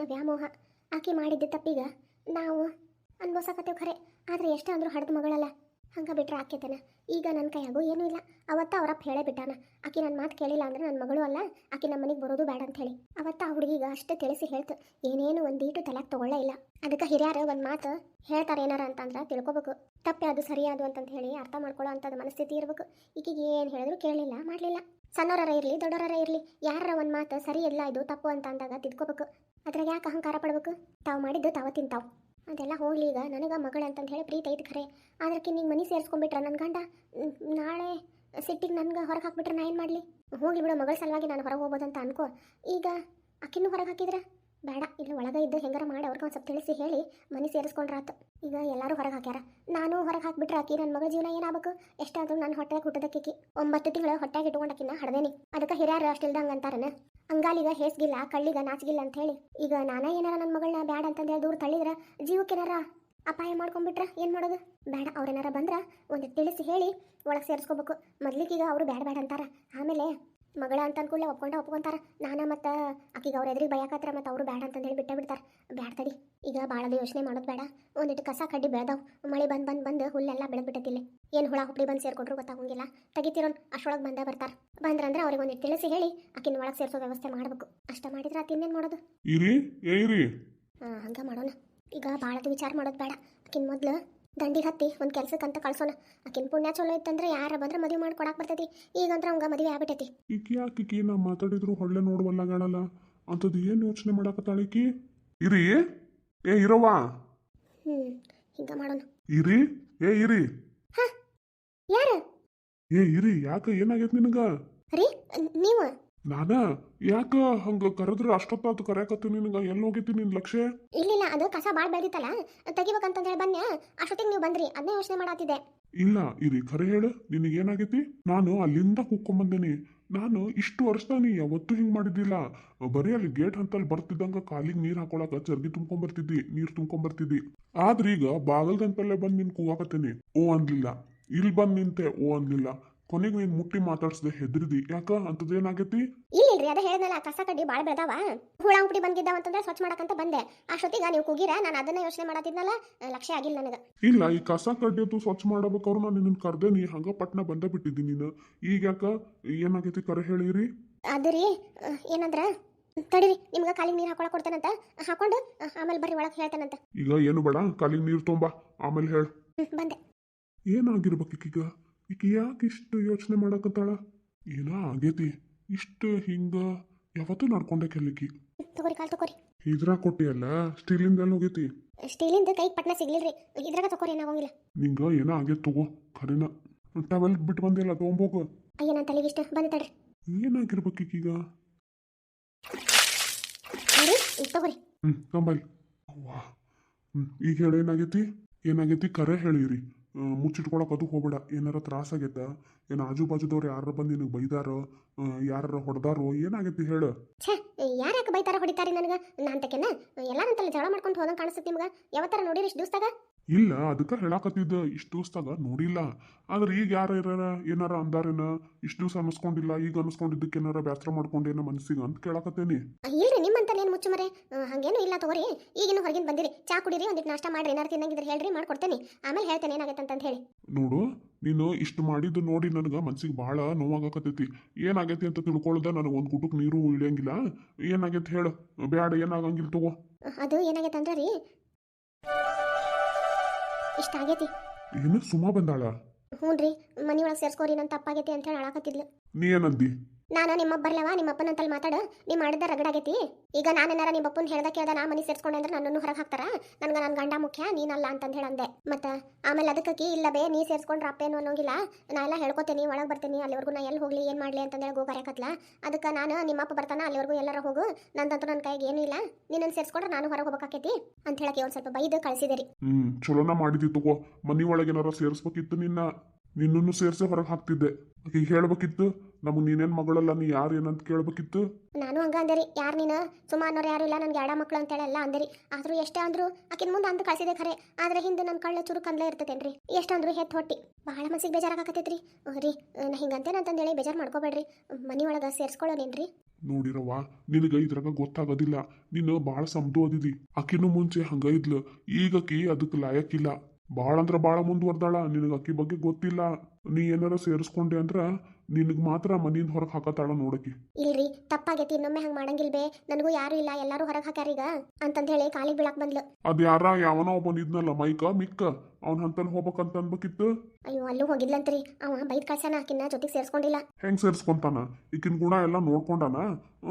ನನ್ನ ವ್ಯಾಮೋಹ. ಆಕೆ ಮಾಡಿದ್ದ ತಪ್ಪಿಗ ನಾವು ಅನ್ಭವಿಸಕತ್ತೇವೆ ಖರೆ, ಆದ್ರೆ ಎಷ್ಟೇ ಅಂದರೂ ಹಡ್ದು ಮಗಳಲ್ಲ. ಹಂಗ ಬಿಟ್ರೆ ಆಕೆತನ ಈಗ ನನ್ನ ಕೈಯಾಗೂ ಏನೂ ಇಲ್ಲ. ಅವತ್ತ ಅವರಪ್ಪ ಹೇಳೇ ಬಿಟ್ಟಾನ. ಆಕೆ ನನ್ನ ಮಾತು ಕೇಳಿಲ್ಲ ಅಂದ್ರೆ ನನ್ನ ಮಗಳು ಅಲ್ಲ. ಆಕೆ ನಮ್ಮ ಮನೆಗೆ ಬರೋದು ಬೇಡ ಅಂತ ಹೇಳಿ. ಅವತ್ತ ಆ ಹುಡುಗಿಗ ಅಷ್ಟೇ ತಿಳಿಸಿ ಹೇಳ್ತು. ಏನೇನು ಒಂದೀಟು ತಲೆಗೆ ತಗೊಳ್ಳೇ ಇಲ್ಲ. ಅದಕ್ಕೆ ಹಿರಿಯರು ಒಂದು ಮಾತು ಹೇಳ್ತಾರೆ ಏನಾರ ಅಂತಂದ್ರೆ ತಿಳ್ಕೊಬೇಕು. ತಪ್ಪೆ ಅದು ಸರಿಯಾದು ಅಂತಂತ ಹೇಳಿ ಅರ್ಥ ಮಾಡ್ಕೊಳ್ಳೋ ಅಂಥದ್ದು ಮನಸ್ಥಿತಿ ಇರಬೇಕು. ಈಕೆಗೆ ಏನು ಹೇಳಿದ್ರು ಕೇಳಲಿಲ್ಲ, ಮಾಡಲಿಲ್ಲ. ಸಣ್ಣವರ ಇರಲಿ ದೊಡ್ಡವರ ಇರಲಿ ಯಾರ ಒಂದು ಮಾತು ಸರಿ ಇಲ್ಲ, ಇದು ತಪ್ಪು ಅಂತ ಅಂದಾಗ ತಿದ್ಕೋಬೇಕು. ಅದ್ರಾಗ ಯಾಕೆ ಅಹಂಕಾರ ಪಡ್ಬೇಕು? ತಾವು ಮಾಡಿದ್ದು ತಾವು ತಿಂತಾವು. ಅದೆಲ್ಲ ಹೋಗ್ಲಿ ಈಗ, ನನಗೆ ಮಗಳು ಅಂತಂದು ಹೇಳಿ ಪ್ರೀತಿ ಐತೆ ಖರೆ. ಅದಕ್ಕೆ ನಿಂಗೆ ಮನೆ ಸೇರಿಸ್ಕೊಂಡ್ಬಿಟ್ರೆ ನನ್ನ ಗಂಡ? ನಾಳೆ ಸಿಟ್ಟಿಗೆ ನನ್ಗೆ ಹೊರಗೆ ಹಾಕ್ಬಿಟ್ರೆ ನಾ ಏನು ಮಾಡಲಿ? ಹೋಗ್ಲಿ ಬಿಡು, ಮಗಳ ಸಲುವಾಗಿ ನಾನು ಹೊರಗೆ ಹೋಗ್ಬೋದಂತ ಅನ್ಕೋ. ಈಗ ಅಕ್ಕಿನೂ ಹೊರಗೆ ಹಾಕಿದ್ರೆ? ಬೇಡ, ಇಲ್ಲಿ ಒಳಗೆ ಇದ್ದು ಹೆಂಗಾರ ಮಾಡಿ ಅವ್ರಿಗೆ ಒಂದು ಸ್ವಲ್ಪ ತಿಳಿಸಿ ಹೇಳಿ ಮನೆ ಸೇರಿಸ್ಕೊಂಡ್ರಾತು. ಈಗ ಎಲ್ಲರೂ ಹೊರಗೆ ಹಾಕ್ಯಾರ. ನಾನು ಹೊರಗೆ ಹಾಕ್ಬಿಟ್ರೆ ಆಕಿ ನನ್ನ ಮಗಳ ಜೀವನ ಏನಾಗಬೇಕು? ಎಷ್ಟಾದ್ರೂ ನನ್ನ ಹೊಟ್ಟೆಗೆ ಹುಟ್ಟದಕ್ಕಿಕ್ಕಿ ಒಂಬತ್ತು ತಿಂಗಳು ಹೊಟ್ಟೆಗೆ ಇಟ್ಕೊಂಡಕ್ಕಿನ್ನ ಹಡ್ದೇನಿ. ಅದಕ್ಕೆ ಹಿರಿಯರು ಅಷ್ಟಿಲ್ದಂಗೆ ಅಂತಾರನ? ಅಂಗಾಲಿಗ ಹೇಸ್ಗಿಲ್ಲ, ಕಳ್ಳಿಗ ನಾಚಗಿಲ್ಲ ಅಂತ ಹೇಳಿ. ಈಗ ನಾನ ಏನಾರ ನನ್ನ ಮಗಳನ್ನ ಬ್ಯಾಡ ಅಂತಂದೇಳಿ ದೂರ ತಳ್ಳಿದ್ರ ಜೀವಕ್ಕೇನಾರ ಅಪಾಯ ಮಾಡ್ಕೊಂಡ್ಬಿಟ್ರೆ ಏನು ಮಾಡೋದು? ಬೇಡ ಅವ್ರೇನಾರ ಬಂದ್ರ ಒಂದು ತಿಳಿಸಿ ಹೇಳಿ ಒಳಗೆ ಸೇರಿಸ್ಕೋಬೇಕು. ಮೊದ್ಲಿಗೀಗ ಅವರು ಬೇಡ ಬೇಡ ಅಂತಾರ. ಆಮೇಲೆ ಮಗಳ ಅಂತ ಅನ್ಕೊಳ್ಳೆ ಒಪ್ಕೊಂಡ ಒಪ್ಕೊಂತಾರ. ನಾನು ಮತ್ತು ಆಕಿಗೆ ಅವ್ರ ಎದ್ರಿಗೆ ಬಯಕತ್ರ ಮತ್ತು ಅವರು ಬೇಡ ಅಂತಂದೇಳಿ ಹೇಳಿ ಬಿಟ್ಟ ಬಿಡ್ತಾರೆ. ಬ್ಯಾಡ ತಡಿ ಈಗ ಭಾಳದು ಯೋಚನೆ ಮಾಡೋದು ಬೇಡ. ಒಂದಿಟ್ಟು ಕಸ ಕಡ್ಡಿ ಬೆಳೆದವು. ಮಳೆ ಬಂದು ಬಂದು ಬಂದು ಹುಲ್ಲೆಲ್ಲ ಬೆಳೆದ್ಬಿಟ್ಟತಿಲ್ಲಿ ಏನು ಹುಳ ಹುಪ್ಪಡಿ ಬಂದು ಸೇರ್ಕೊಂಡ್ರು ಗೊತ್ತಾಗಂಗಿಲ್ಲ ತೆಗಿತಿರೋನ್ ಅಷ್ಟೊಳಗೆ ಬಂದೇ ಬರ್ತಾರೆ. ಬಂದ್ರಂದ್ರೆ ಅವ್ರಿಗೆ ಒಂದಿಟ್ಟು ತಿಳಿಸಿ ಹೇಳಿ ಆಕಿನ ಒಳಗೆ ಸೇರಿಸೋ ವ್ಯವಸ್ಥೆ ಮಾಡಬೇಕು. ಅಷ್ಟ ಮಾಡಿದ್ರೆ ಆತ ಇನ್ನೇನು ಮಾಡೋದು? ಇರಿ ಏ ಇರಿ. ಹಾಂ ಹಂಗೆ ಮಾಡೋಣ. ಈಗ ಭಾಳದು ವಿಚಾರ ಮಾಡೋದು ಬೇಡ. ಆಕಿನ ಮೊದಲು ದಂಡಿಗೆ ಹತ್ತಿ ಒಂದು ಕೆಲ್ಸಕ್ಕೆ ಅಂತ ಕಳ್ಸೋಣ ಆಕಿನ ಪುಣ್ಯ ಚಲೋ ಇತ್ತಂದ್ರೆ ಯಾರ ಬಂದ್ರೆ ಮದುವೆ ಮಾಡಿ ಬರ್ತೈತಿ. ಬರ್ತೈತಿ ಈಗಂದ್ರೆ ಅವಂಗ ಮದುವೆ ಆಗ್ಬಿಟ್ಟೈತಿ. ಈಕಿ ಯಾಕ ಈಕಿ ನಾ ಮಾತಾಡಿದ್ರು ಹೊಳ್ಳೆ ನೋಡುವಲ್ಲ ಗಾಣಲ್ಲ ಅಂಥದ್ದು ಏನು ಯೋಚನೆ ಮಾಡಕತ್ತಾಳ ಈಕಿ? ಇರಿ. ಏ ಇರವ್ವ. ಹ್ಞೂ ಹಿಂಗೆ ಮಾಡೋಣ. ಇರಿ. ಏ ಇರಿ. ಯಾರು? ಏ ಇರಿ. ಯಾಕೆ ಏನಾಗೈತೆ ನಿನಗ? ರೀ ನೀವು? ನಾನ? ಯಾಕ ಹಂಗ ಕರೆದ್ರೆ ಅಷ್ಟೊತ್ತಾತು ಕರೆಯಕತ್ತಿ ನಿನಗ? ಎಲ್ಲಿ ಹೋಗಿತಿ ನಿನ್ ಲಕ್ಷ್ಯ ಇಲ್ಲಿಲ್ಲ ಅದು ಕಸ ಭಾಳ ಬೆಳೆದಿತ್ತಲ್ಲ. ತೆಗಿಬೇಕಂತ ಹೇಳಿ ಬನ್ನಿ. ಅಷ್ಟೊತ್ತಿಗೆ ನೀವು ಬಂದ್ರಿ. ಅದನ್ನೇ ಯೋಚನೆ ಮಾಡಾತಿದ್ದೆ. ಇಲ್ಲ ಇರಿ ಖರೆ ಹೇಳು. ನಿನಗೆ ಏನಾಗೈತಿ? ನಾನು ಅಲ್ಲಿಂದ ಕೂಕ್ಕೊಂಬಂದೇನಿ ನಾನು ಇಷ್ಟು ವರ್ಷ ನೀ ಯಾವತ್ತೂ ಹಿಂಗೆ ಮಾಡಿದ್ದಿಲ್ಲ. ಬರೀ ಅಲ್ಲಿ ಗೇಟ್ ಹಂತಲ್ಲಿ ಬರ್ತಿದ್ದಂಗ ಕಾಲಿಗೆ ನೀರು ಹಾಕೊಳಕ ಚರ್ಗಿ ತುಂಬ್ಕೊಂಬರ್ತಿದ್ದಿ ನೀರು ತುಂಬ್ಕೊಂಬರ್ತಿದ್ದಿ ಆದ್ರೆ ಈಗ ಬಾಗಲ್ದಂತಲ್ಲೇ ಬಂದು ನಿನ್ ಕೂಗಾಕತ್ತೇನಿ. ಓ ಅನ್ಲಿಲ್ಲ. ಇಲ್ಲಿ ಬಂದು ನಿಂತೆ ಓ ಅನ್ಲಿಲ್ಲ. ಕೊನೆಗೆ ಮುಟ್ಟಿ ಮಾತಾಡ್ಸದೆ ಹೆದ್ರಿದಿ? ಯಾಕ? ಅಂತದೇನಾಗೈತಿ ಇಲ್ಲಿಲ್ರಿ ಅದ ಹೇಳಿದ್ನಲ್ಲ ಕಸ ಕಡ್ಡಿ ಭಾಳ ಬೆಳೆದಾವ. ಹುಳ ಬಂದಿದ್ದಾವ ಅಂತಂದ್ರೆ ಸ್ವಚ್ಛ ಮಾಡಕಂತ ಬಂದೆ. ಅಷ್ಟೊತ್ತಿಗೆ ನೀವು ಕೂಗಿರ ನಾನು ಅದನ್ನ ಯೋಚನೆ ಮಾಡತಿದ್ನಲ್ಲ ಲಕ್ಷ್ಯ ಆಗಿಲ್ಲ ನನಗ. ಇಲ್ಲ ಈ ಕಸ ಕಡ್ಡಿಯತ್ತು ಸ್ವಚ್ಛ ಮಾಡಬೇಕಾದ್ರು ನಾನು ನಿನ್ನ ಕರ್ದೇನಿ ಹಂಗ ಪಟ್ನ ಬಂದ ಬಿಟ್ಟಿದ್ದೀನಿ ನೀನು. ಈಗ ಯಾಕ ಏನಾಗೈತಿ ಕರೆ ಹೇಳಿರಿ? ಅದ್ರಿ ರೀ ಏನಂದ್ರ ತಡಿರಿ ನಿಮ್ಗೆ ಕಾಲಿಗೆ ನೀರು ಹಾಕೊಳಕ್ ಕೊಡ್ತಾನಂತ. ಹಾಕೊಂಡು ಆಮೇಲೆ ಬರ್ರಿ ಒಳಗೆ ಹೇಳ್ತೇನಂತ. ಈಗ ಏನು ಬೇಡ ಕಾಲಿಗೆ ನೀರು ತುಂಬಾ ಆಮೇಲೆ ಹೇಳು. ಬಂದೆ. ಏನಾಗಿರ್ಬೇಕು ಈಕೀಗ ಈಕಿ ಯಾಕೆ ಇಷ್ಟು ಯೋಚನೆ ಮಾಡಕತ್ತಾಳ? ಏನೋ ಆಗೈತಿ? ಇಷ್ಟು ಹಿಂಗ ಯಾವತ್ತೂ ನಡ್ಕೊಂಡೆ ಕೆಲ್ಲಿಕಿ ಇದ್ರ ತಗೋರಿ ಕಾಲ್ ತಗೋರಿ. ಇದ್ರಾಗ ಕೊಟ್ಟಿಯಲ್ಲ ಸ್ಟೀಲಿಂದ ಎಲ್ಲ ಹೋಗೈತಿ? ಸ್ಟೀಲಿಂದ ಕೈ ಪಟ್ನ ಸಿಗ್ಲಿಲ್ರಿ. ಇದ್ರಾಗ ತಗೋರಿ ಏನಾಗೋಂಗಿಲ್ಲ ನಿಂಗ ಏನೋ ಆಗೈತಿ ತಗೋ ಖರೇನ ಟವೆಲ್ ಬಿಟ್ಟು ಬಂದಿಲ್ಲ ತೊಗೊಂಬೋಗು. ಅಯ್ಯ ನನ್ನ ತಲೆಗೆ ಇಷ್ಟ. ಬಂದ ತಡ್ರಿ. ಏನಾಗಿರ್ಬೇಕು ಈಗ ತಗೋರಿ. ಹ್ಞೂ ಕಂಬಲ್ ವಾ ಹ್ಞೂ ಈಗ ಹೇಳಿ ಏನಾಗೈತಿ ಏನಾಗೈತಿ ಕರೆ ಹೇಳಿರಿ. ಮುಚ್ಚಿಟ್ಕೊಳಕ್ ಅದು ಹೋಗ್ಬೇಡ. ಏನಾರ ತ್ರಾಸಾಗೈತ? ಏನು ಆಜು ಬಾಜುದವ್ರು ಯಾರು ಬಂದು ನಿನಗೆ ಬೈದಾರೋ? ಯಾರು ಹೊಡೆದಾರೋ? ಏನಾಗೈತಿ ಹೇಳು. ಛೇ ಯಾರ್ಯಾಕೆ ಬೈತಾರ ಹೊಡಿತಾರೆ ನನಗೆ? ನಾ ಅಂತಕೆನ ಎಲ್ಲಾರಂತಲ್ಲ ಜಗಳ ಮಾಡ್ಕೊಂಡು ಹೋದಂಗೆ ಕಾಣಿಸುತ್ತೆ ನಿಮ್ಗೆ? ಯಾವತ್ತಾರ ನೋಡಿರಿ ಇಷ್ಟು ದಿವಸದಾಗ? ಇಲ್ಲ ಅದಕ್ಕೆ ಹೇಳಾಕತ್ತಿದ್ದ ಇಷ್ಟು ದಿವ್ಸದಾಗ ನೋಡಿಲ್ಲ. ಆದ್ರೆ ಈಗ ಯಾರ ಇರಾರ ಏನಾರ ಅಂದಾರೇನ? ಇಷ್ಟು ದಿವಸ ಅನಿಸ್ಕೊಂಡಿಲ್ಲ ಈಗ ಅನಿಸ್ಕೊಂಡಿದ್ದಕ್ಕೆ ಏನಾರ ಬೇಸರ ಮಾಡ್ಕೊಂಡೇನ ಮನಸ್ಸಿಗೆ ಅಂತ ಕೇಳಾಕತ್ತೇನಿ. ಇಲ್ರಿ ನಿಮ್ಮಂತ ಏನು ಮುಚ್ಚು ಮರೆ ಹಂಗೇನು ಇಲ್ಲ ತಗೋರಿ. ಈಗಿನ ಹೊರಗಿನ ಬಂದಿರಿ. ಚಾ ಕುಡಿರಿ ಒಂದಿಟ್ಟು ನಾಷ್ಟ ಮಾಡ್ರಿ. ಏನಾರು ತಿನ್ನಂಗಿದ್ರೆ ಹೇಳ್ರಿ ಮಾಡ್ಕೊಡ್ತೇನೆ. ಆಮೇಲೆ ಹೇಳ್ತೇನೆ ಏನಾಗತ್ತೆ ಅಂತ ಹೇಳಿ. ನೋಡು ನೀನು ಇಷ್ಟು ಮಾಡಿದ್ದು ನೋಡಿ ನನಗೆ ಮನ್ಸಿಗೆ ಭಾಳ ನೋವಾಗಕತ್ತೈತಿ. ಏನಾಗೈತಿ ಅಂತ ತಿಳ್ಕೊಳ್ದ ನನಗೆ ಒಂದು ಗುಟಕ್ಕೆ ನೀರು ಇಳಿಯಂಗಿಲ್ಲ. ಏನಾಗೈತಿ ಹೇಳು. ಬ್ಯಾಡ ಏನಾಗಂಗಿಲ್ಲ ತಗೋ. ಅದು ಏನಾಗೈತೆ ಅಂದ್ರೆ ರೀ ಇಷ್ಟ ಆಗೈತಿ. ಏನು ಸುಮಾ ಬಂದಾಳ? ಹ್ಞೂ ರೀ ಮನೆ ಒಳಗೆ ಸೇರ್ಸ್ಕೋರಿ ನನ್ನ ತಪ್ಪಾಗೈತಿ ಅಂತ ಹೇಳಿ ಅಳಾಕತ್ತಿದ್ಲು ನೀ ಏನಂದಿ? ನಾನು ನಿಮ್ಮ ಬರ್ಲವ ನಿಮ್ಮ ಅಪ್ಪನ ಅಂತಲ್ಲಿ ಮಾತಾಡು. ನೀ ಮಾಡಿದ ರಗಡಾಗೈತಿ ಈಗ ನಾನೇನಾರ ನಿಮ್ಮ ಅಪ್ಪನ ಹೇಳ್ದ ಕೇಳ್ದ ನಾ ಮನೆ ಸೇರ್ಸ್ಕೊಂಡೆ ಅಂದ್ರೆ ನನ್ನನ್ನು ಹೊರಗೆ ಹಾಕ್ತಾರ? ನನ್ಗೆ ನನ್ನ ಗಂಡ ಮುಖ್ಯ, ನೀನಲ್ಲ ಅಂತಂದು ಹೇಳಂದೆ ಮತ್ತೆ ಆಮೇಲೆ ಅದಕ್ಕೆ ಇಲ್ಲ ಬೇ, ನೀ ಸೇರ್ಸ್ಕೊಂಡ್ರೆ ಅಪ್ಪೇನು ಅನ್ನೋಂಗಿಲ್ಲ. ನಾ ಎಲ್ಲ ಹೇಳ್ಕೊತೀನಿ ಒಳಗೆ ಬರ್ತೀನಿ, ಅಲ್ಲಿವರೆಗೂ ನಾ ಎಲ್ಲಿ ಹೋಗ್ಲಿ, ಏನು ಮಾಡಲಿ ಅಂತಂದೇಳಿ ಗೋಗರ್ಯಾಕತ್ಲ ಅದಕ್ಕೆ ನಾನು ನಿಮ್ಮಪ್ಪ ಬರ್ತಾನ, ಅಲ್ಲಿವರೆಗೂ ಎಲ್ಲರ ಹೋಗು. ನಂದಂತೂ ನನ್ನ ಕೈಗೆ ಏನೂ ಇಲ್ಲ. ನಿನ್ನನ್ನು ಸೇರ್ಸ್ಕೊಂಡ್ರೆ ನಾನು ಹೊರಗೆ ಹೋಗಬೇಕಾಕೈತಿ? ಅಂತ ಹೇಳಕ್ಕೆ ಒಂದು ಸ್ವಲ್ಪ ಬೈದು ಕಳಿಸಿದಿರಿ. ಹ್ಮ್, ಚಲೋನ ಮಾಡಿದಿ ತಗೋ. ಮನಿ ಏನಾರ ಸೇರಿಸ್ಬೇಕಿತ್ತು ನಿನ್ನ. ನಿನ್ನನ್ನು ಸೇರಿಸಿ ಹೊರಗೆ ಹಾಕ್ತಿದ್ದೆ. ಹೇಳ್ಬೇಕಿತ್ತು ನಮಗ್ ನೀನೇನ್ ಮಗಳಲ್ಲ ನೀ ಯಾರು ಏನಂತ ಕೇಳ್ಬೇಕಿತ್ತು? ನಾನು ಹಂಗ ಅಂದೇರಿ ಯಾರು ನೀನು? ಸುಮ್ಮ ಅನ್ನೋರು ಯಾರು ಇಲ್ಲ ನನ್ಗೆ ಎಡ ಮಕ್ಳು ಅಂತೇಳಿ ಎಲ್ಲ ಅಂದೇರಿ ಆದ್ರೂ ಎಷ್ಟೇ ಅಂದ್ರು ಆಕಿನ ಮುಂದೆ ಅಂದು ಕಳ್ಸಿದೆ ಖರೆ ಆದ್ರೆ ಹಿಂದೆ ನನ್ನ ಕಳ್ಳ ಚುರುಕ್ ಅಂದ್ಲೇ ಎಷ್ಟು ಎಷ್ಟಂದ್ರು ಹೆತ್ ಹೊಟ್ಟಿ. ಭಾಳ ಮನಸ್ಸಿಗೆ ಬೇಜಾರಾಗತ್ತೈತ್ರಿ ರೀ ನಾ ಹಿಂಗಂತೇನಂತಂದೇಳಿ ಬೇಜಾರು ಮಾಡ್ಕೋಬೇಡ್ರಿ. ಮನೆ ಒಳಗೆ ಸೇರ್ಸ್ಕೊಳ್ಳೋನೇನ್ರಿ ನೋಡಿರವ್ವ ನಿನಗೆ ಇದ್ರಾಗ ಗೊತ್ತಾಗೋದಿಲ್ಲ. ನೀನು ಭಾಳ ಸಮದು ಓದಿದಿ ಆಕಿನೂ ಮುಂಚೆ ಹಂಗ ಇದ್ಲು. ಈಗ ಆಕಿ ಅದಕ್ಕೆ ಲಾಯಕ್ಕಿಲ್ಲ. ಭಾಳ ಅಂದ್ರ ಭಾಳ ಮುಂದುವರ್ದಾಳ. ನಿನಗೆ ಅಕ್ಕಿ ಬಗ್ಗೆ ಗೊತ್ತಿಲ್ಲ. ನೀ ಏನಾರ ಸೇರಿಸ್ಕೊಂಡೆ ಅಂದ್ರ ನಿನಗ್ ಮಾತ್ರ ಮನೆಯಿಂದ ಹೊರಗೆ ಹಾಕತಾಳ ನೋಡಕ್ಕೆ. ಇಲ್ರಿ ತಪ್ಪಾಗೈತಿ ಇನ್ನೊಮ್ಮೆ ಹಂಗೆ ಮಾಡಂಗಿಲ್ ಬೇ ನನಗೂ ಯಾರು ಇಲ್ಲ ಎಲ್ಲರೂ ಹೊರಗೆ ಹಾಕ್ಯಾರೀಗ ಅಂತಂದು ಹೇಳಿ ಕಾಲಿಗೆ ಬೀಳಕ್ ಬಂದ್ಲು. ಅದ್ ಯಾರ ಯಾವನೋ ಒಬ್ಬ ಇದ್ನಲ್ಲ ಮೈಕ ಮಿಕ್ಕ. ಅವ್ನ ಹಂತಲ್ಲಿ ಹೋಗ್ಬೇಕಂತ ಅನ್ಬೇಕಿತ್ತು ಅಯ್ಯೋ ಅಲ್ಲೂ ಹೋಗಿದ್ಲಂತ್ರಿ. ಅವ ಬೈದ್ ಕಳ್ಸಾನ ಆಕಿನ್ನ ಜೊತೆಗೆ ಸೇರ್ಸ್ಕೊಂಡಿಲ್ಲ. ಹೆಂಗ್ ಸೇರ್ಸ್ಕೊಂತಾನ? ಈಕಿನ ಗುಣ ಎಲ್ಲ ನೋಡ್ಕೊಂಡಾನ?